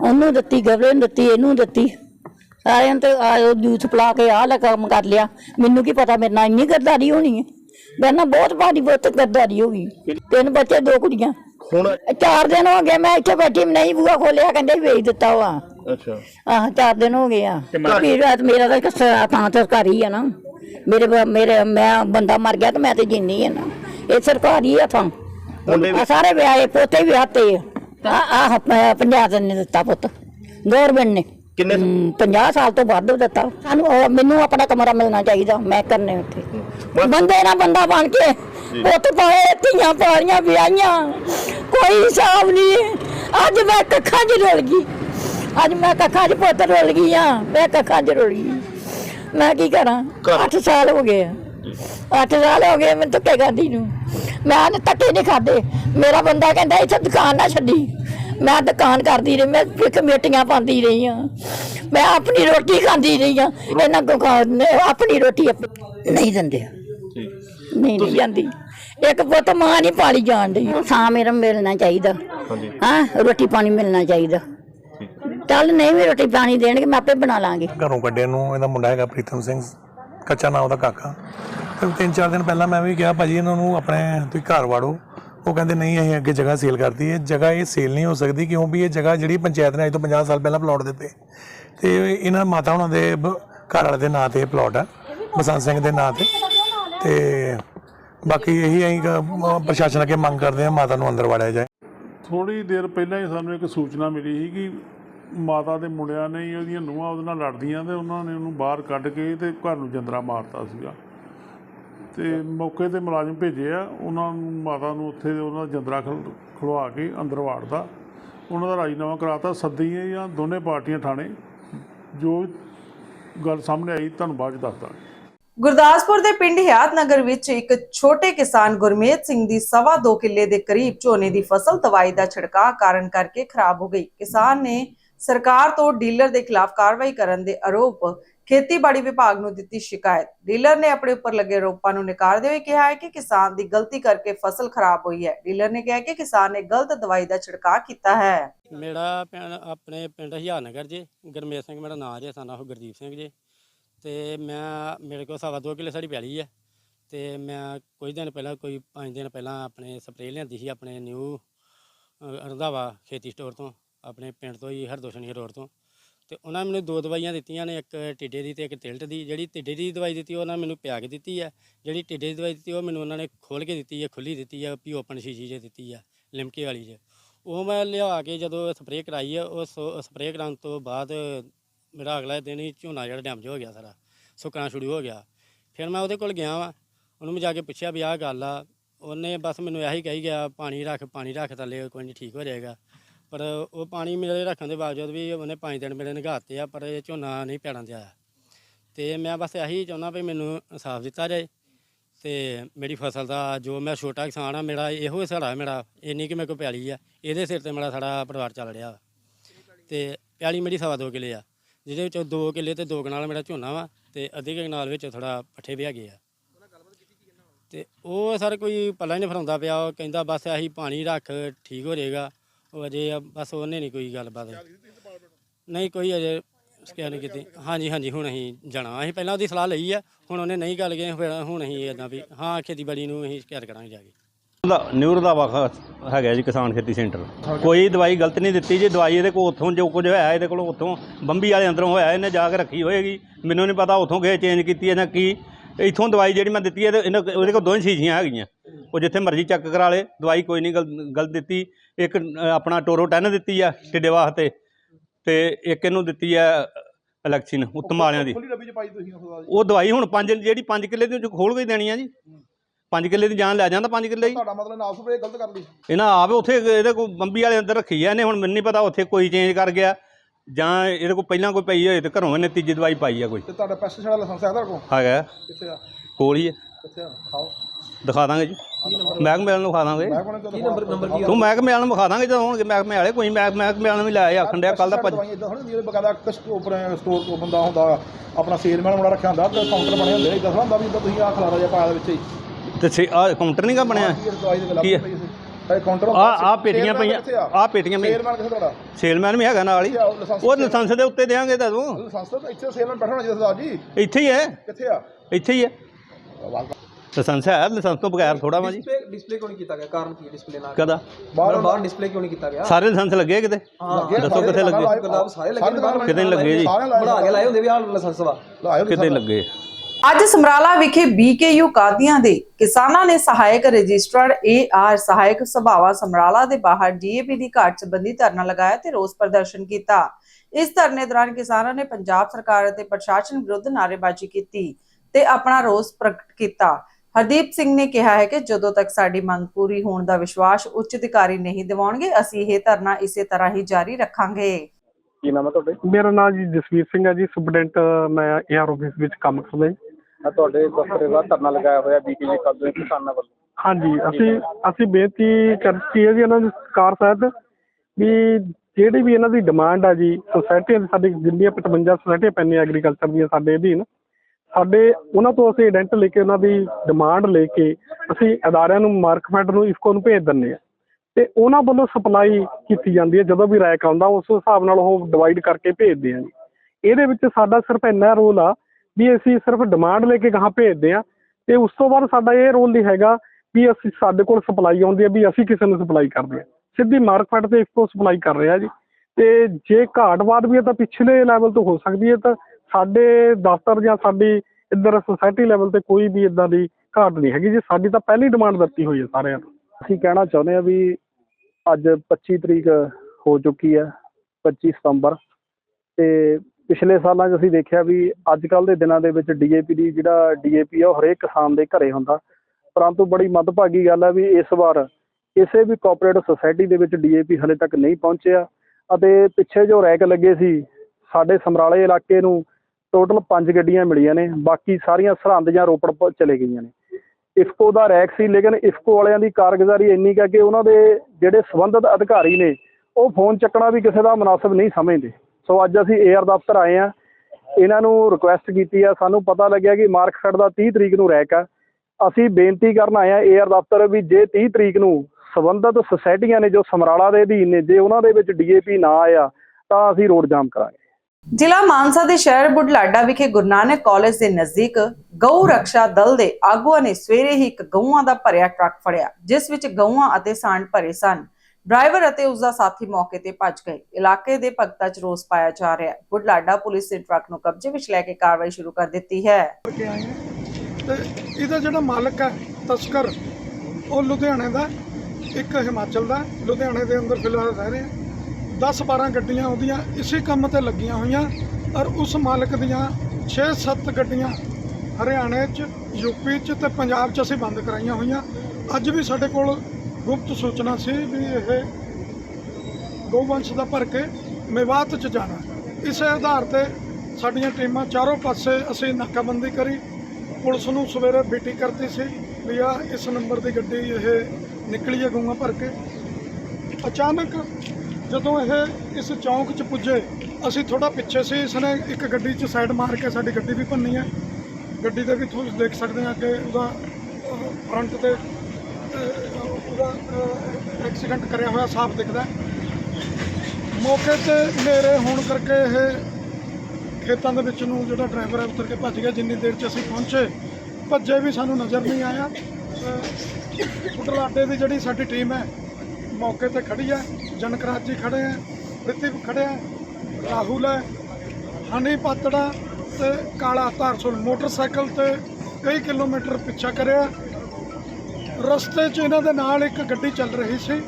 ਉਹਨੂੰ ਦਿੱਤੀ ਗਵਲੇ ਨੂੰ ਦਿੱਤੀ ਇਹਨੂੰ ਦਿੱਤੀ। ਸਾਰਿਆਂ ਤੇ ਆਇਓ ਜੂਸ ਪਿਲਾ ਕੇ ਆਹ ਲੈ ਕੰਮ ਕਰ ਲਿਆ। ਮੈਨੂੰ ਕੀ ਪਤਾ ਮੇਰੇ ਨਾਲ ਇੰਨੀ ਗਰਦਾਰੀ ਹੋਣੀ ਹੈ। ਮੇਰੇ ਨਾਲ ਬਹੁਤ ਭਾਰੀ ਬਹੁਤ ਗਰਦਾਰੀ ਹੋ ਗਈ। ਤਿੰਨ ਬੱਚੇ ਦੋ ਕੁੜੀਆਂ। ਹੁਣ ਚਾਰ ਦਿਨ ਹੋ ਗਏ ਮੈਂ ਇੱਥੇ ਬੈਠੀ ਨਹੀਂ ਬੂਆ ਖੋਲਿਆ ਕਹਿੰਦੇ ਵੇਚ ਦਿੱਤਾ ਵਾ ਅੱਛਾ। ਆਹ ਚਾਰ ਦਿਨ ਹੋ ਗਏ ਆ। ਮੇਰਾ ਮੇਰਾ ਤਾਂ ਇੱਕ ਸ- ਥਾਂ ਸਰਕਾਰੀ ਆ ਨਾ। ਮੇਰੇ ਮੇਰੇ ਮੈਂ ਬੰਦਾ ਮਰ ਗਿਆ ਤੇ ਮੈਂ ਤੇ ਜਿੰਨੀ ਆ ਨਾ। ਇਹ ਸਰਕਾਰੀ ਆ ਥਾਂ। ਆਹ ਸਾਰੇ ਵਿਆਹੇ ਪੋਤੇ ਵੀ ਹੱਤੇ ਆ। ਆਹ ਪੰਜਾਬ ਨੇ ਦਿੱਤਾ ਪੁੱਤ। ਗਵਰਨਮੈਂਟ ਨੇ। ਕਿੰਨੇ 50 ਸਾਲ ਤੋਂ ਵੱਧ ਦਿੱਤਾ। ਸਾਨੂੰ ਉਹ- ਮੈਨੂੰ ਆਪਣਾ ਕਮਰਾ ਮਿਲਣਾ ਚਾਹੀਦਾ ਮੈਂ ਕਰਨੇ ਉੱਥੇ। ਬੰਦੇ ਨਾ ਬੰਦਾ ਬਣ ਕੇ ਪੁੱਤ ਪਾਏ ਧੀਆਂ ਪਾਲੀਆਂ ਵਿਆਹੀਆਂ। ਕੋਈ ਹਿਸਾਬ ਨਹੀਂ। ਅੱਜ ਮੈਂ ਕੱਖਾਂ 'ਚ ਰੁਲ ਗਈ। ਅੱਜ ਮੈਂ ਕੱਖਾਂ 'ਚ ਪੁੱਤ ਰੁਲ ਗਈ ਆ। ਮੈਂ ਕੱਖਾਂ 'ਚ ਰੁਲ ਗਈ। ਮੈਂ ਕੀ ਕਰਾਂ? 8 ਸਾਲ ਹੋ ਗਏ ਆ। 8 ਸਾਲ ਹੋ ਗਏ ਮੈਨੂੰ ਧੱਕੇ ਖਾਦੀ ਨੂੰ। ਮੈਂ ਤਾਂ ਧੱਕੇ ਨਹੀਂ ਖਾਦੇ। ਮੇਰਾ ਬੰਦਾ ਕਹਿੰਦਾ ਇੱਥੇ ਦੁਕਾਨ ਨਾ ਛੱਡੀ। ਮੈਂ ਦੁਕਾਨ ਕਰਦੀ ਰਹੀ ਮੈਂ ਕਮੇਟੀਆਂ ਪਾਉਂਦੀ ਰਹੀ ਆ ਮੈਂ ਆਪਣੀ ਰੋਟੀ ਖਾਂਦੀ ਰਹੀ ਆ ਇਹਨਾਂ ਕੋ ਆਪਣੀ ਰੋਟੀ ਨਹੀਂ ਦਿੰਦੇ। ਨਹੀਂ ਨਹੀਂ ਜਾਂਦੀ। ਇੱਕ ਪੁੱਤ ਮਾਂ ਨਹੀਂ ਪਾਲੀ ਜਾਣ ਦੀ ਥਾਂ ਮੇਰਾ ਮਿਲਣਾ ਚਾਹੀਦਾ। ਹਾਂ? ਰੋਟੀ ਪਾਣੀ ਮਿਲਣਾ ਚਾਹੀਦਾ। ਚੱਲ ਨਹੀਂ ਵੀ ਰੋਟੀ ਪਾਣੀ ਦੇਣਗੇ ਮੈਂ ਆਪੇ ਬਣਾ ਲਾਂਗੀ। ਘਰੋਂ ਕੱਢੇ ਨੂੰ ਇਹਦਾ ਮੁੰਡਾ ਹੈਗਾ ਪ੍ਰੀਤਮ ਸਿੰਘ। ਕੱਚਾ ਨਾਂ ਉਹਦਾ ਕਾਕਾ। ਤੇ ਤਿੰਨ ਚਾਰ ਦਿਨ ਪਹਿਲਾਂ ਮੈਂ ਵੀ ਕਿਹਾ, ਭਾਜੀ, ਇਹਨਾਂ ਨੂੰ ਆਪਣੇ ਤੁਸੀਂ ਘਰ ਵਾੜੋ। ਉਹ ਕਹਿੰਦੇ, ਨਹੀਂ, ਅਸੀਂ ਅੱਗੇ ਜਗ੍ਹਾ ਸੇਲ ਕਰਤੀ ਹੈ। ਜਗ੍ਹਾ ਇਹ ਸੇਲ ਨਹੀਂ ਹੋ ਸਕਦੀ ਕਿਉਂ ਵੀ ਇਹ ਜਗ੍ਹਾ ਜਿਹੜੀ ਪੰਚਾਇਤ ਨੇ ਅੱਜ ਤੋਂ 50 ਸਾਲ ਪਹਿਲਾਂ ਪਲਾਟ ਦਿੱਤੇ। ਤੇ ਇਹਨਾਂ ਮਾਤਾ ਉਹਨਾਂ ਦੇ ਘਰ ਵਾਲੇ ਦੇ ਨਾਂ ਤੇ ਪਲਾਟ ਆ, ਬਸੰਤ ਸਿੰਘ ਦੇ ਨਾਂ ਤੇ। ਤੇ ਬਾਕੀ ਇਹੀ ਅਸੀਂ ਪ੍ਰਸ਼ਾਸਨ ਅੱਗੇ ਮੰਗ ਕਰਦੇ ਹਾਂ ਮਾਤਾ ਨੂੰ ਅੰਦਰ ਵਾੜਿਆ ਜਾਏ। ਥੋੜੀ ਦੇਰ ਪਹਿਲਾਂ ਹੀ ਸਾਨੂੰ ਇੱਕ ਸੂਚਨਾ ਮਿਲੀ ਸੀ ਕਿ ਮਾਤਾ ਦੇ ਮੁੰਡਿਆਂ ਨੇ ਹੀ ਉਹਦੀਆਂ ਨੂੰਹਾਂ ਉਹਦੇ ਨਾਲ ਲੜਦੀਆਂ ਤੇ ਉਹਨਾਂ ਨੇ ਉਹਨੂੰ ਬਾਹਰ ਕੱਢ ਕੇ ਤੇ ਘਰ ਨੂੰ ਜੰਦਰਾ ਮਾਰਤਾ ਸੀਗਾ। ਤੇ ਮੌਕੇ ਤੇ ਮੁਲਾਜ਼ਮ ਭੇਜੇ ਆ, ਉਹਨਾਂ ਨੂੰ, ਮਾਤਾ ਨੂੰ ਉੱਥੇ ਉਹਨਾਂ ਦਾ ਜੰਦਰਾ ਖਲਵਾ ਕੇ ਅੰਦਰ ਵਾੜਦਾ ਉਹਨਾਂ ਦਾ ਰਾਜੀਨਾਮਾ ਕਰਾਤਾ, ਸੱਦੀ ਜਾਂ ਦੋਨੇ ਪਾਰਟੀਆਂ ਥਾਣੇ ਜੋ ਗੱਲ ਸਾਹਮਣੇ ਆਈ ਤੁਹਾਨੂੰ ਬਾਅਦ ਚ ਦੱਸਦਾ। ਗੁਰਦਾਸਪੁਰ ਦੇ ਪਿੰਡ ਹਿਆਤ ਨਗਰ ਵਿੱਚ ਇੱਕ ਛੋਟੇ ਕਿਸਾਨ ਗੁਰਮੇਤ ਸਿੰਘ ਦੀ ਸਵਾ ਦੋ ਕਿੱਲੇ ਦੇ ਕਰੀਬ ਝੋਨੇ ਦੀ ਫਸਲ ਦਵਾਈ ਦਾ ਛਿੜਕਾਅ ਕਾਰਨ ਕਰਕੇ ਖਰਾਬ ਹੋ ਗਈ। ਕਿਸਾਨ ਨੇ ਸਰਕਾਰ ਤੋਂ ਡੀਲਰ ਦੇ ਖਿਲਾਫ ਕਾਰਵਾਈ ਕਰਨ ਦੇ ਆਰੋਪ ਖੇਤੀਬਾੜੀ ਵਿਭਾਗ ਨੂੰ ਦਿੱਤੀ ਸ਼ਿਕਾਇਤ। ਡੀਲਰ ਨੇ ਆਪਣੇ ਉੱਪਰ ਲੱਗੇ ਆਰੋਪਾਂ ਨੂੰ ਨਕਾਰਦੇ ਹੋਏ ਕਿਹਾ ਹੈ ਕਿ ਕਿਸਾਨ ਦੀ ਗਲਤੀ ਕਰਕੇ ਫਸਲ ਖਰਾਬ ਹੋਈ ਹੈ। ਡੀਲਰ ਨੇ ਕਿਹਾ ਕਿ ਕਿਸਾਨ ਨੇ ਗਲਤ ਦਵਾਈ ਦਾ ਛਿੜਕਾਅ ਕੀਤਾ ਹੈ। ਮੇਰਾ ਆਪਣੇ ਪਿੰਡ ਹਿਆਰਨਗਰ ਜੀ ਗੁਰਮੇਲ ਸਿੰਘ ਮੇਰਾ ਨਾਂ ਜੀ ਸਾਨਾ ਗੁਰਦੀਪ ਸਿੰਘ ਜੀ। ਤੇ ਮੈਂ, ਮੇਰੇ ਕੋਲ ਸਵਾ ਦੋ ਕਿੱਲੇ ਸਾਡੀ ਪੈਲੀ ਹੈ। ਤੇ ਮੈਂ ਕੁਝ ਦਿਨ ਪਹਿਲਾਂ, ਕੋਈ 5 ਦਿਨ ਪਹਿਲਾਂ ਆਪਣੇ ਸਪਰੇਅ ਲਿਆਂਦੀ ਸੀ ਆਪਣੇ ਨਿਊ ਰੰਧਾਵਾ ਖੇਤੀ ਸਟੋਰ ਤੋਂ। ਆਪਣੇ ਪਿੰਡ ਤੋਂ ਹੀ ਹਰਦੋਸ਼ਣੀ ਰੋਡ ਤੋਂ। ਤੇ ਉਹਨਾਂ ਨੇ ਮੈਨੂੰ ਦੋ ਦਵਾਈਆਂ ਦਿੱਤੀਆਂ ਨੇ, ਇੱਕ ਟਿੱਡੇ ਦੀ ਤੇ ਇੱਕ ਤਿਲਟ ਦੀ। ਜਿਹੜੀ ਟਿੱਡੇ ਦੀ ਦਵਾਈ ਦਿੱਤੀ ਉਹਨਾਂ ਨੇ ਮੈਨੂੰ ਪਿਆ ਕੇ ਦਿੱਤੀ ਹੈ ਜਿਹੜੀ ਟਿੱਡੇ ਦੀ ਦਵਾਈ ਦਿੱਤੀ, ਉਹ ਮੈਨੂੰ ਉਹਨਾਂ ਨੇ ਖੋਲ ਕੇ ਦਿੱਤੀ ਹੈ ਖੁੱਲੀ ਦਿੱਤੀ ਹੈ ਵੀ ਓਪਨ ਸ਼ੀਸ਼ੀ 'ਚ ਦਿੱਤੀ ਹੈ ਲਿਮਕੇ ਵਾਲੀ 'ਚ ਉਹ ਮੈਂ ਲਿਆ ਕੇ ਜਦੋਂ ਸਪਰੇਅ ਕਰਾਈ ਹੈ ਉਹ ਸਪਰੇਅ ਕਰਾਉਣ ਤੋਂ ਬਾਅਦ ਮੇਰਾ ਅਗਲਾ ਦਿਨ ਹੀ ਝੋਨਾ ਜਿਹੜਾ ਡੈਮਜ ਹੋ ਗਿਆ ਸਾਰਾ, ਸੁੱਕਣਾ ਸ਼ੁਰੂ ਹੋ ਗਿਆ। ਫਿਰ ਮੈਂ ਉਹਦੇ ਕੋਲ ਗਿਆ ਵਾਂ, ਉਹਨੂੰ ਮੈਂ ਜਾ ਕੇ ਪੁੱਛਿਆ ਵੀ ਆਹ ਗੱਲ ਆ। ਉਹਨੇ ਬਸ ਮੈਨੂੰ ਇਹੀ ਕਹੀ ਗਿਆ, ਪਾਣੀ ਰੱਖ ਪਾਣੀ ਰੱਖ, ਥੱਲੇ ਕੋਈ ਨਹੀਂ ਠੀਕ ਹੋ ਜਾਏਗਾ। ਪਰ ਉਹ ਪਾਣੀ ਮੇਰੇ ਰੱਖਣ ਦੇ ਬਾਵਜੂਦ ਵੀ ਉਹਨੇ ਪੰਜ ਦਿਨ ਮੇਰੇ ਨਿਗਾਹਤੇ ਆ, ਪਰ ਇਹ ਝੋਨਾ ਨਹੀਂ ਪੈੜਾਂ ਤੇ ਆਇਆ। ਤੇ ਮੈਂ ਬਸ ਇਹੀ ਚਾਹੁੰਦਾ ਵੀ ਮੈਨੂੰ ਇਨਸਾਫ ਦਿੱਤਾ ਜਾਏ ਤੇ ਮੇਰੀ ਫਸਲ ਦਾ ਜੋ ਮੈਂ ਛੋਟਾ ਕਿਸਾਨ ਆ, ਮੇਰਾ ਇਹੋ ਸਹਾਰਾ ਮੇਰਾ, ਇੰਨੀ ਕਿ ਮੇਰੇ ਕੋਲ ਪਿਆਲੀ ਆ, ਇਹਦੇ ਸਿਰ ਤੇ ਮੇਰਾ ਸਾਡਾ ਪਰਿਵਾਰ ਚੱਲ ਰਿਹਾ ਵਾ। ਤੇ ਪਿਆਲੀ ਮੇਰੀ ਸਵਾ ਦੋ ਕਿੱਲੇ ਆ, ਜਿਹਦੇ ਵਿੱਚੋਂ ਦੋ ਕਿੱਲੇ ਤੇ ਦੋ ਕਨਾਲ ਮੇਰਾ ਝੋਨਾ ਵਾ ਤੇ ਅੱਧੇ ਕੁ ਕਨਾਲ ਵਿੱਚ ਥੋੜਾ ਪੱਠੇ ਵੀ ਹੈਗੇ ਆ। ਤੇ ਉਹ ਸਰ ਕੋਈ ਪੱਲਾ ਹੀ ਨਹੀਂ ਫਰਾਉਂਦਾ ਪਿਆ, ਉਹ ਕਹਿੰਦਾ ਬਸ ਆਹੀ ਪਾਣੀ ਰੱਖ, ਠੀਕ ਹੋ ਜਾਏਗਾ। ਉਹ ਅਜੇ ਆ, ਬਸ ਉਹਨੇ ਨਹੀਂ ਕੋਈ ਗੱਲਬਾਤ। ਨਹੀਂ ਕੋਈ ਅਜੇ ਸਕੈਨ ਨਹੀਂ ਕੀਤੀ। ਹਾਂਜੀ ਹਾਂਜੀ ਹੁਣ ਅਸੀਂ ਜਾਣਾ। ਅਸੀਂ ਪਹਿਲਾਂ ਉਹਦੀ ਸਲਾਹ ਲਈ ਆ। ਹੁਣ ਉਹਨੇ ਨਹੀਂ ਗੱਲ ਗਏ ਫਿਰ ਹੁਣ ਅਸੀਂ ਇਦਾਂ ਵੀ ਹਾਂ ਖੇਤੀਬਾੜੀ ਨੂੰ ਅਸੀਂ ਸ਼ਿਕਾਇਤ ਕਰਾਂਗੇ ਜਾ ਕੇ। ਨਿਊ ਰੰਧਾਵਾ ਹੈਗਾ ਜੀ ਕਿਸਾਨ ਖੇਤੀ ਸੈਂਟਰ। ਕੋਈ ਦਵਾਈ ਗਲਤ ਨਹੀਂ ਦਿੱਤੀ ਜੀ ਦਵਾਈ ਇਹਦੇ ਕੋਲ ਉੱਥੋਂ ਜੋ ਕੁਝ ਹੋਇਆ ਇਹਦੇ ਕੋਲੋਂ ਉੱਥੋਂ ਬੰਬੀ ਵਾਲੇ ਅੰਦਰੋਂ ਹੋਇਆ ਇਹਨੇ ਜਾ ਕੇ ਰੱਖੀ ਹੋਏਗੀ। ਮੈਨੂੰ ਨਹੀਂ ਪਤਾ ਉੱਥੋਂ ਕਿਸੇ ਚੇਂਜ ਕੀਤੀ ਹੈ ਜਾਂ ਕੀ। ਇੱਥੋਂ ਦਵਾਈ ਜਿਹੜੀ ਮੈਂ ਦਿੱਤੀ ਹੈ ਤੇ ਇਹਨਾਂ ਉਹਦੇ ਕੋਲ ਦੋਵੇਂ ਸ਼ੀਸ਼ੀਆਂ ਹੈਗੀਆਂ। ਉਹ ਜਿੱਥੇ ਮਰਜ਼ੀ ਚੈੱਕ ਕਰਾ ਲੇ ਦਵਾਈ ਕੋਈ ਨਹੀਂ ਗਲ- ਗਲਤ ਦਿੱਤੀ। ਇੱਕ ਆਪਣਾ ਟੋਰੋ 10 ਦਿੱਤੀ ਆ ਟਿੱਡੇ ਵਾਸਤੇ ਤੇ ਇੱਕ ਇਹਨੂੰ ਦਿੱਤੀ ਆ ਇਲੈਕਸ਼ਨ ਉੱਤਮ ਵਾਲਿਆਂ ਦੀ। ਉਹ ਦਵਾਈ ਹੁਣ ਪੰਜ ਜਿਹੜੀ 5 ਕਿੱਲੇ ਦੀ ਉਹ ਖੋਲ ਕੇ ਦੇਣੀ ਆ ਜੀ। 5 ਕਿੱਲੇ ਦੀ ਜਾਨ ਲੈ ਜਾਂਦਾ 5 ਕਿੱਲੇ ਹੀ। ਤੁਹਾਡਾ ਮਤਲਬ ਨਾਲ ਸਪਰੇ ਗਲਤ ਕਰ ਲਈ। ਇਹਨਾਂ ਆਪ ਉੱਥੇ ਇਹਦੇ ਕੋਲ ਬੰਬੀ ਵਾਲੇ ਅੰਦਰ ਰੱਖੀ ਆ ਇਹਨੇ ਹੁਣ ਮੈਨੂੰ ਨਹੀਂ ਪਤਾ ਉੱਥੇ ਕੋਈ ਚੇਂਜ ਕਰ ਗਿਆ। ਜਾਂ ਇਹਦੇ ਕੋਲ ਪਹਿਲਾਂ ਕੋਈ ਪਈ ਹੋਏ ਤੇ ਘਰੋਂ ਇਹਨੇ ਤੀਜੀ ਦਵਾਈ ਪਾਈ ਆ ਕੋਈ। ਤੇ ਤੁਹਾਡਾ ਪੈਸਟੀਸਾਈਡ ਦਾ ਲਾਇਸੈਂਸ ਹੈ ਤੁਹਾਡੇ ਕੋਲ? ਹੈਗਾ। ਕਿੱਥੇ ਆ? ਕੋਲ ਹੀ ਹੈ ਕਿੱਥੇ ਆ? ਖਾਓ ਦਿਖਾ ਦਾਂਗੇ ਜੀ। ਮਹਿਕਮੇ ਵਾਲਿਆਂ ਨੂੰ ਵਿਖਾ ਦਾਂਗੇ। ਮੈਂ ਕੋਣ ਕੀ ਨੰਬਰ ਨੰਬਰ ਤੂੰ ਮਹਿਕਮੇ ਵਾਲਿਆਂ ਨੂੰ ਵਿਖਾ ਦਾਂਗੇ ਜਦੋਂ ਹੋਣਗੇ ਮਹਿਕਮੇ ਵਾਲੇ ਕੋਈ ਮਹਿਕ- ਮਹਿਕਮੇ ਵਾਲਿਆਂ ਨੂੰ ਵੀ ਲੈ ਆਇਆ ਆਖਣ ਡਿਆ ਕੱਲ ਦਾ ਭੱਜ ਦਵਾਈਆਂ ਇਦਾਂ ਥੋੜੀ ਜਿਹਦੇ ਬਕਾਇਦਾ ਸਟੋਰ ਸਟੋਰ ਕੋ ਬੰਦਾ ਹੁੰਦਾ ਆਪਣਾ ਸੇਲਮੈਨ ਬਣਾ ਰੱਖਿਆ ਹੁੰਦਾ ਤੇ ਕਾਊਂਟਰ ਬਣੇ ਹੁੰਦੇ ਇਦਾਂ ਥੋੜਾ ਹੁੰਦਾ ਵੀ ਜਿੱਦਾਂ ਤੁਸੀਂ ਆ ਖਲਾਰਾ ਜਿਹਾ ਪਾਇਆ ਦੇ ਵਿੱਚ ਹੀ। ਤੇ ਸੇ ਆ ਕਾਊਂਟਰ ਨਹੀਂ ਗਾ ਬਣਿਆ? ਕੀ ਦਵਾਈ ਦੇ ਕੀ ਗਲਾਸ ਹੈ? ਪਈ ਸੀ? ਇਹ ਕਾਊਂਟਰ ਆ ਆ ਪੇਟੀਆਂ ਪਈਆਂ। ਆ? ਪੇਟੀਆਂ ਪਈਆਂ। ਸੇਲਮੈਨ ਕਿੱਥੇ ਤੁਹਾਡਾ? ਸੇਲਮੈਨ ਵੀ ਹੈਗਾ ਨਾਲ ਹੀ? ਉਹ ਲਾਇਸੈਂਸ ਦੇ ਉੱਤੇ ਦੇਾਂਗੇ ਤੁਹਾਨੂੰ ਲਾਇਸੈਂਸ ਤਾਂ ਇੱਥੇ ਸੇਲਮੈਨ ਬੈਠਾ ਹੋਣਾ ਚਾਹੀਦਾ ਸਰਦਾਰ ਜੀ। ਇੱਥੇ ਹੀ ਹੈ। ਕਿੱਥੇ ਆ? ਇੱਥੇ ਹੀ ਹੈ। ਲਾਇਸੈਂਸ ਹੈ ਲਾਇਸੈਂਸ ਤੋਂ ਬਗੈਰ ਥੋੜਾ ਵਾ ਜੀ। ਡਿਸਪਲੇ ਕਿਉਂ ਨਹੀਂ ਕੀਤਾ ਗਿਆ? ਕਾਰਨ ਕੀ ਡਿਸਪਲੇ ਨਾਲ? ਕਦਾ? ਬਾਹਰ ਬਾਹਰ ਡਿਸਪਲੇ ਕਿਉਂ ਨਹੀਂ ਕੀਤਾ ਗਿਆ? ਸਾਰੇ ਲਾਇਸੈਂਸ ਲੱਗੇ ਕਿਤੇ? ਦੱਸੋ ਕਿੱਥੇ ਲੱਗੇ? ਕਿਤੇ ਨਹੀਂ ਲੱਗੇ ਜੀ। ਬਣਾ ਕੇ ਲਾਏ ਹੁੰਦੇ ਵੀ ਆਹ ਲਾਇਸੈਂਸ ਵਾ। ਕਿਤੇ ਲੱਗੇ। ਅੱਜ ਸਮਰਾਲਾ ਵਿਖੇ ਬੀਕੇਯੂ ਕਾਦੀਆਂ ਦੇ ਕਿਸਾਨਾਂ ਨੇ ਸਹਾਇਕ ਰਜਿਸਟਰਡ ਏਆਰ ਸਹਾਇਕ ਸਭਾਵਾਂ ਸਮਰਾਲਾ ਦੇ ਬਾਹਰ ਡੀਏਪੀ ਦੀ ਘਾਟ ਸੰਬੰਧੀ ਧਰਨਾ ਲਗਾਇਆ ਤੇ ਰੋਸ ਪ੍ਰਦਰਸ਼ਨ ਕੀਤਾ। ਇਸ ਧਰਨੇ ਦੌਰਾਨ ਕਿਸਾਨਾਂ ਨੇ ਪੰਜਾਬ ਸਰਕਾਰ ਅਤੇ ਪ੍ਰਸ਼ਾਸਨ ਵਿਰੁੱਧ ਨਾਅਰੇਬਾਜ਼ੀ ਕੀਤੀ ਤੇ ਆਪਣਾ ਰੋਸ ਪ੍ਰਗਟ ਕੀਤਾ। ਹਰਦੀਪ ਸਿੰਘ ਨੇ ਕਿਹਾ ਹੈ ਕਿ ਜਦੋਂ ਤੱਕ ਸਾਡੀ ਮੰਗ ਪੂਰੀ ਹੋਣ ਦਾ ਵਿਸ਼ਵਾਸ ਉੱਚ ਅਧਿਕਾਰੀ ਨਹੀਂ ਦਿਵਾਉਣਗੇ ਅਸੀਂ ਇਹ ਧਰਨਾ ਇਸੇ ਤਰ੍ਹਾਂ ਹੀ ਜਾਰੀ ਰੱਖਾਂਗੇ। ਕੀ ਨਾਮ ਹੈ ਤੁਹਾਡੇ ਮੇਰਾ ਨਾਮ ਜੀ ਜਸਵੀਰ ਸਿੰਘ ਹੈ ਜੀ ਸੁਪਰਡੈਂਟ ਮੈਂ ਏਆਰ ਆਫਿਸ ਵਿੱਚ ਕੰਮ ਕਰਦਾ ਜੀ। ਤੁਹਾਡੇ ਦਫ਼ਤਰ ਦਾ ਧਰਨਾ ਲਗਾਇਆ ਹੋਇਆ ਬੀਕੇਜੀ ਕਦੋਂ ਕਿਸਾਨਾਂ ਵੱਲੋਂ? ਹਾਂਜੀ, ਅਸੀਂ ਅਸੀਂ ਬੇਨਤੀ ਕਰਤੀ ਹੈ ਜੀ ਇਹਨਾਂ ਦੀ ਸਰਕਾਰ ਸਾਹਿਬ ਵੀ ਜਿਹੜੀ ਵੀ ਇਹਨਾਂ ਦੀ ਡਿਮਾਂਡ ਆ ਜੀ ਸੁਸਾਇਟੀਆਂ ਸਾਡੇ ਜਿੰਨੀਆਂ 55 ਸੋਸਾਇਟੀਆਂ ਪੈਂਦੀਆਂ ਐਗਰੀਕਲਚਰ ਦੀਆਂ ਸਾਡੇ ਅਧੀਨ, ਸਾਡੇ, ਉਹਨਾਂ ਤੋਂ ਅਸੀਂ ਇਡੈਂਟ ਲੈ ਕੇ ਉਹਨਾਂ ਦੀ ਡਿਮਾਂਡ ਲੈ ਕੇ ਅਸੀਂ ਅਦਾਰਿਆਂ ਨੂੰ ਮਾਰਕਫੈਡ ਨੂੰ ਇਫਕੋ ਨੂੰ ਭੇਜ ਦਿੰਦੇ ਆ ਤੇ ਉਹਨਾਂ ਵੱਲੋਂ ਸਪਲਾਈ ਕੀਤੀ ਜਾਂਦੀ ਹੈ, ਜਦੋਂ ਵੀ ਰੈਕ ਆਉਂਦਾ ਉਸ ਹਿਸਾਬ ਨਾਲ ਉਹ ਡਿਵਾਈਡ ਕਰਕੇ ਭੇਜਦੇ ਆ ਜੀ। ਇਹਦੇ ਵਿੱਚ ਸਾਡਾ ਸਿਰਫ ਇੰਨਾ ਰੋਲ ਆ ਵੀ ਅਸੀਂ ਸਿਰਫ ਡਿਮਾਂਡ ਲੈ ਕੇ ਗਾਹਾਂ ਭੇਜਦੇ ਆ ਤੇ ਉਸ ਤੋਂ ਬਾਅਦ ਸਾਡਾ ਇਹ ਰੋਲ ਨਹੀਂ ਹੈਗਾ ਵੀ ਅਸੀਂ ਸਾਡੇ ਕੋਲ ਸਪਲਾਈ ਆਉਂਦੀ ਹੈ ਵੀ ਅਸੀਂ ਕਿਸੇ ਨੂੰ ਸਪਲਾਈ ਕਰਦੇ ਆ ਸਿੱਧੀ ਮਾਰਕਫੈਟ ਤੇ ਇਸ ਤੋਂ ਸਪਲਾਈ ਕਰ ਰਿਹਾ ਜੀ। ਤੇ ਜੇ ਘਾਟਵਾਦ ਵੀ ਹੈ ਤਾਂ ਪਿਛਲੇ ਲੈਵਲ ਤੋਂ ਹੋ ਸਕਦੀ ਹੈ ਤਾਂ ਸਾਡੇ ਦਫ਼ਤਰ ਜਾਂ ਸਾਡੀ ਇੱਧਰ ਸੁਸਾਇਟੀ ਲੈਵਲ ਤੇ ਕੋਈ ਵੀ ਇਦਾਂ ਦੀ ਘਾਟ ਨਹੀਂ ਹੈਗੀ ਜੀ। ਸਾਡੀ ਤਾਂ ਪਹਿਲੀ ਡਿਮਾਂਡ ਦਿੱਤੀ ਹੋਈ ਹੈ ਸਾਰਿਆਂ ਨੂੰ ਅਸੀਂ ਕਹਿਣਾ ਚਾਹੁੰਦੇ ਆ ਵੀ ਅੱਜ 25 ਤਰੀਕ ਹੋ ਚੁੱਕੀ ਹੈ 25 ਸਤੰਬਰ। ਤੇ ਪਿਛਲੇ ਸਾਲਾਂ 'ਚ ਅਸੀਂ ਦੇਖਿਆ ਵੀ ਅੱਜ ਕੱਲ ਦੇ ਦਿਨਾਂ ਦੇ ਵਿੱਚ ਡੀਏਪੀ ਦੀ ਜਿਹੜਾ ਡੀਏਪੀ ਆ ਉਹ ਹਰੇਕ ਕਿਸਾਨ ਦੇ ਘਰੇ ਹੁੰਦਾ। ਪਰੰਤੂ ਬੜੀ ਮੱਦਭਾਗੀ ਗੱਲ ਆ ਵੀ ਇਸ ਵਾਰ ਕਿਸੇ ਵੀ ਕੋਆਪਰੇਟਿਵ ਸੁਸਾਇਟੀ ਦੇ ਵਿੱਚ ਡੀਏਪੀ ਹਲੇ ਤੱਕ ਨਹੀਂ ਪਹੁੰਚਿਆ ਅਤੇ ਪਿੱਛੇ ਜੋ ਰੈਕ ਲੱਗੇ ਸੀ, ਸਾਡੇ ਸਮਰਾਲੇ ਇਲਾਕੇ ਨੂੰ ਟੋਟਲ 5 ਗੱਡੀਆਂ ਮਿਲੀਆਂ ਨੇ, ਬਾਕੀ ਸਾਰੀਆਂ ਸਰਹੰਦ ਜਾਂ ਰੋਪੜ ਚਲੇ ਗਈਆਂ ਨੇ। ਇਫਕੋ ਦਾ ਰੈਕ ਸੀ, ਲੇਕਿਨ ਇਫਕੋ ਵਾਲਿਆਂ ਦੀ ਕਾਰਗੁਜ਼ਾਰੀ ਇੰਨੀ ਕੁ ਕਿ ਉਹਨਾਂ ਦੇ ਜਿਹੜੇ ਸੰਬੰਧਿਤ ਅਧਿਕਾਰੀ ਨੇ, ਉਹ ਫੋਨ ਚੱਕਣਾ ਵੀ ਕਿਸੇ ਦਾ ਮੁਨਾਸਬ ਨਹੀਂ ਸਮਝਦੇ। ਸੋ ਅੱਜ ਅਸੀਂ ਏਆਰ ਦਫ਼ਤਰ ਆਏ ਆ ਇਹਨਾਂ ਨੂੰ ਰਿਕੁਐਸਟ ਕੀਤੀ ਆ। ਸਾਨੂੰ ਪਤਾ ਲੱਗਿਆ ਕਿ ਮਾਰਕਫੈਟ ਦਾ 30 ਤਰੀਕ ਨੂੰ ਰੈਕ ਆ। ਅਸੀਂ ਬੇਨਤੀ ਕਰਨ ਆਏ ਆ ਏਆਰ ਦਫ਼ਤਰ ਵੀ ਜੇ 30 ਤਰੀਕ ਨੂੰ ਸੰਬੰਧਿਤ ਸੁਸਾਇਟੀਆਂ ਨੇ ਜੋ ਸਮਰਾਲਾ ਦੇ ਅਧੀਨ ਨੇ, ਜੇ ਉਹਨਾਂ ਦੇ ਵਿੱਚ ਡੀਏਪੀ ਨਾ ਆਇਆ, ਤਾਂ ਅਸੀਂ ਰੋਡ ਜਾਮ ਕਰਾਂਗੇ। ਜ਼ਿਲ੍ਹਾ ਮਾਨਸਾ ਦੇ ਸ਼ਹਿਰ ਬੁਢਲਾਡਾ ਵਿਖੇ ਗੁਰੂ ਨਾਨਕ ਕਾਲਜ ਦੇ ਨਜ਼ਦੀਕ ਗਊ ਰੱਖਿਆ ਦਲ ਦੇ ਆਗੂਆਂ ਨੇ ਸਵੇਰੇ ਹੀ ਇੱਕ ਗਊਆਂ ਦਾ ਭਰਿਆ ਟਰੱਕ ਫੜਿਆ, ਜਿਸ ਵਿੱਚ ਗਊਆਂ ਅਤੇ ਸਾਂਡ ਭਰੇ ਸਨ। ਡਰਾਈਵਰ ਅਤੇ ਉਸ ਦਾ ਸਾਥੀ ਮੌਕੇ ਤੇ ਭੱਜ ਗਏ। ਇਲਾਕੇ ਦੇ ਭਗਤਾਂ 'ਚ ਰੋਸ ਪਾਇਆ ਜਾ ਰਿਹਾ ਹੈ। ਬੁਢਲਾਡਾ ਪੁਲਿਸ ਨੇ ਟਰੱਕ ਨੂੰ ਕਬਜ਼ੇ ਵਿੱਚ ਲੈ ਕੇ ਕਾਰਵਾਈ ਸ਼ੁਰੂ ਕਰ ਦਿੱਤੀ ਹੈ। ਕੇ ਆਏ ਹਾਂ ਤੇ ਇਹਦਾ ਜਿਹੜਾ ਮਾਲਕ ਹੈ, ਤਸਕਰ, ਉਹ ਲੁਧਿਆਣੇ ਦਾ, ਇੱਕ ਹਿਮਾਚਲ ਦਾ। ਲੁਧਿਆਣੇ ਦੇ ਅੰਦਰ ਫਿਲਹਾਲ ਰਹਿ ਰਹੇ। ਆ 10 12 ਗੱਡੀਆਂ ਉਹਦੀਆਂ ਇਸੇ ਕੰਮ ਤੇ ਲੱਗੀਆਂ ਹੋਈਆਂ। ਔਰ ਉਸ ਮਾਲਕ ਦੀਆਂ 6-7 ਗੱਡੀਆਂ ਹਰਿਆਣੇ 'ਚ ਯੂਪੀ 'ਚ ਤੇ ਪੰਜਾਬ 'ਚ ਅਸੀਂ ਬੰਦ ਕਰਾਈਆਂ ਹੋਈਆਂ। ਅੱਜ ਵੀ ਸਾਡੇ ਕੋਲ ਗੁਪਤ ਸੋਚਣਾ ਸੀ ਵੀ ਇਹ ਗਊਵੰਸ਼ ਦਾ ਭਰ ਕੇ ਮੇਵਾਤ 'ਚ ਜਾਣਾ। ਇਸੇ ਆਧਾਰ ਤੇ ਸਾਡੀਆਂ ਟੀਮਾਂ ਚਾਰੋਂ ਪਾਸੇ ਅਸੀਂ ਨਾਕਾਬੰਦੀ ਕਰੀ। ਪੁਲਿਸ ਨੂੰ ਸਵੇਰੇ ਬੀਟੀ ਕਰਤੀ ਸੀ ਵੀ ਆ, ਇਸ ਨੰਬਰ ਦੀ ਗੱਡੀ ਇਹ ਨਿਕਲੀ ਹੈ ਗਊਆਂ ਭਰ ਕੇ। ਅਚਾਨਕ ਜਦੋਂ ਇਹ ਇਸ ਚੌਂਕ 'ਚ ਪੁੱਜੇ, ਅਸੀਂ ਥੋੜਾ ਪਿੱਛੇ ਸੀ ਇਸ ਨੇ ਇੱਕ ਗੱਡੀ 'ਚ ਸਾਈਡ ਮਾਰ ਕੇ ਸਾਡੀ ਗੱਡੀ ਵੀ ਭੰਨੀ ਹੈ। ਗੱਡੀ ਦੇ ਵੀ ਤੁਸੀਂ ਦੇਖ ਸਕਦੇ ਆ ਕਿ ਉਹਦਾ ਫਰੰਟ ਤੇ ਐਕਸੀਡੈਂਟ ਕਰਿਆ ਹੋਇਆ ਸਾਫ਼ ਦਿਖਦਾ ਮੌਕੇ ਤੇ ਹਨੇਰੇ ਹੋਣ ਕਰਕੇ ਇਹ ਖੇਤਾਂ ਦੇ ਵਿੱਚ ਨੂੰ ਜਿਹੜਾ ਡਰਾਈਵਰ ਹੈ, ਉਤਰ ਕੇ ਭੱਜ ਗਿਆ। ਜਿੰਨੀ ਦੇਰ 'ਚ ਅਸੀਂ ਪਹੁੰਚੇ, ਭੱਜੇ ਵੀ ਸਾਨੂੰ ਨਜ਼ਰ ਨਹੀਂ ਆਇਆ। ਕੁਟਲਾਡੇ ਦੀ ਜਿਹੜੀ ਸਾਡੀ ਟੀਮ ਹੈ, ਮੌਕੇ ਤੇ ਖੜੀ ਹੈ। ਜਨਕਰਾਜੀ ਜੀ ਖੜੇ ਹੈ ਪ੍ਰਿਤਿਵ ਖੜੇ ਹੈ, ਰਾਹੁਲ ਹੈ, ਹਨੀ ਪਾਤੜਾ ਤੇ ਕਾਲਾ ਧਾਰਸੁਲ ਮੋਟਰਸਾਈਕਲ ਤੇ ਕਈ ਕਿਲੋਮੀਟਰ ਪਿੱਛਾ ਕਰਿਆ। ਰਸਤੇ 'ਚ ਇਹਨਾਂ ਦੇ ਨਾਲ ਇੱਕ ਗੱਡੀ ਚੱਲ ਰਹੀ ਸੀ।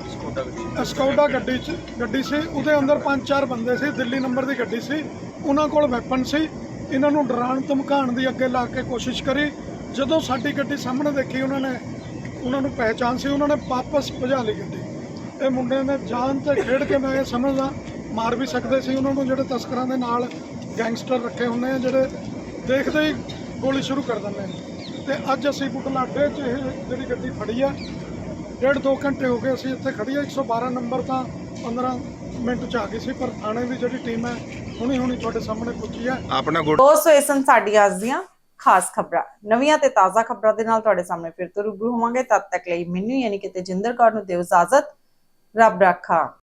ਸਕੌਡਾ ਗੱਡੀ 'ਚ, ਗੱਡੀ ਸੀ। ਉਹਦੇ ਅੰਦਰ ਪੰਜ ਚਾਰ ਬੰਦੇ ਸੀ। ਦਿੱਲੀ ਨੰਬਰ ਦੀ ਗੱਡੀ ਸੀ। ਉਹਨਾਂ ਕੋਲ ਵੈਪਨ ਸੀ। ਇਹਨਾਂ ਨੂੰ ਡਰਾਉਣ, ਧਮਕਾਉਣ ਦੀ ਅੱਗੇ ਲਾ ਕੇ ਕੋਸ਼ਿਸ਼ ਕਰੀ। ਜਦੋਂ ਸਾਡੀ ਗੱਡੀ ਸਾਹਮਣੇ ਦੇਖੀ, ਉਹਨਾਂ ਨੇ, ਉਹਨਾਂ ਨੂੰ ਪਹਿਚਾਨ ਸੀ। ਉਹਨਾਂ ਨੇ ਵਾਪਸ ਭਜਾ ਲਈ ਗੱਡੀ। ਇਹ ਮੁੰਡੇ ਨੇ ਜਾਨ ਤੇ ਖੇਡ ਕੇ, ਮੈਂ ਇਹ ਸਮਝਦਾ, ਮਾਰ ਵੀ ਸਕਦੇ ਸੀ। ਉਹਨਾਂ ਨੂੰ ਜਿਹੜੇ ਤਸਕਰਾਂ ਦੇ ਨਾਲ ਗੈਂਗਸਟਰ ਰੱਖੇ ਹੁੰਦੇ ਆ, ਜਿਹੜੇ ਦੇਖਦੇ ਹੀ ਗੋਲੀ ਸ਼ੁਰੂ ਕਰ ਦਿੰਦੇ ਨੇ ਤੇ ਅੱਜ ਅਸੀਂ ਬੁਟਲਾਡੇ 'ਚ ਇਹ ਜਿਹੜੀ ਗੱਡੀ ਫੜੀ ਆ ਡੇਢ ਦੋ ਘੰਟੇ ਹੋ ਗਏ ਅਸੀਂ ਇੱਥੇ ਖੜੀ ਆ 112 ਨੰਬਰ ਤਾਂ 15 ਮਿੰਟ 'ਚ ਆ ਗਈ ਸੀ ਪਰ ਥਾਣੇ ਦੀ ਜਿਹੜੀ ਟੀਮ ਹੈ ਹੁਣੀ ਹੁਣੀ ਤੁਹਾਡੇ ਸਾਹਮਣੇ ਪੁੱਜੀ ਆ ਆਪਣਾ ਦੋਸਤੋ ਇਹ ਸਨ ਸਾਡੀਆਂ ਅੱਜ ਦੀਆਂ ਖਾਸ ਖਬਰਾਂ ਨਵੀਆਂ ਤੇ ਤਾਜ਼ਾ ਖਬਰਾਂ ਦੇ ਨਾਲ ਤੁਹਾਡੇ ਸਾਹਮਣੇ ਫਿਰ ਤੋਂ ਰੂਬਰੂ ਹੋਵਾਂਗੇ। ਤਦ ਤੱਕ ਲਈ ਮੈਨੂੰ ਯਾਨੀ ਕਿ ਤੇਜਿੰਦਰ ਕੌਰ ਨੂੰ ਦਿਓ ਇਜਾਜ਼ਤ। ਰੱਬ ਰਾਖਾ।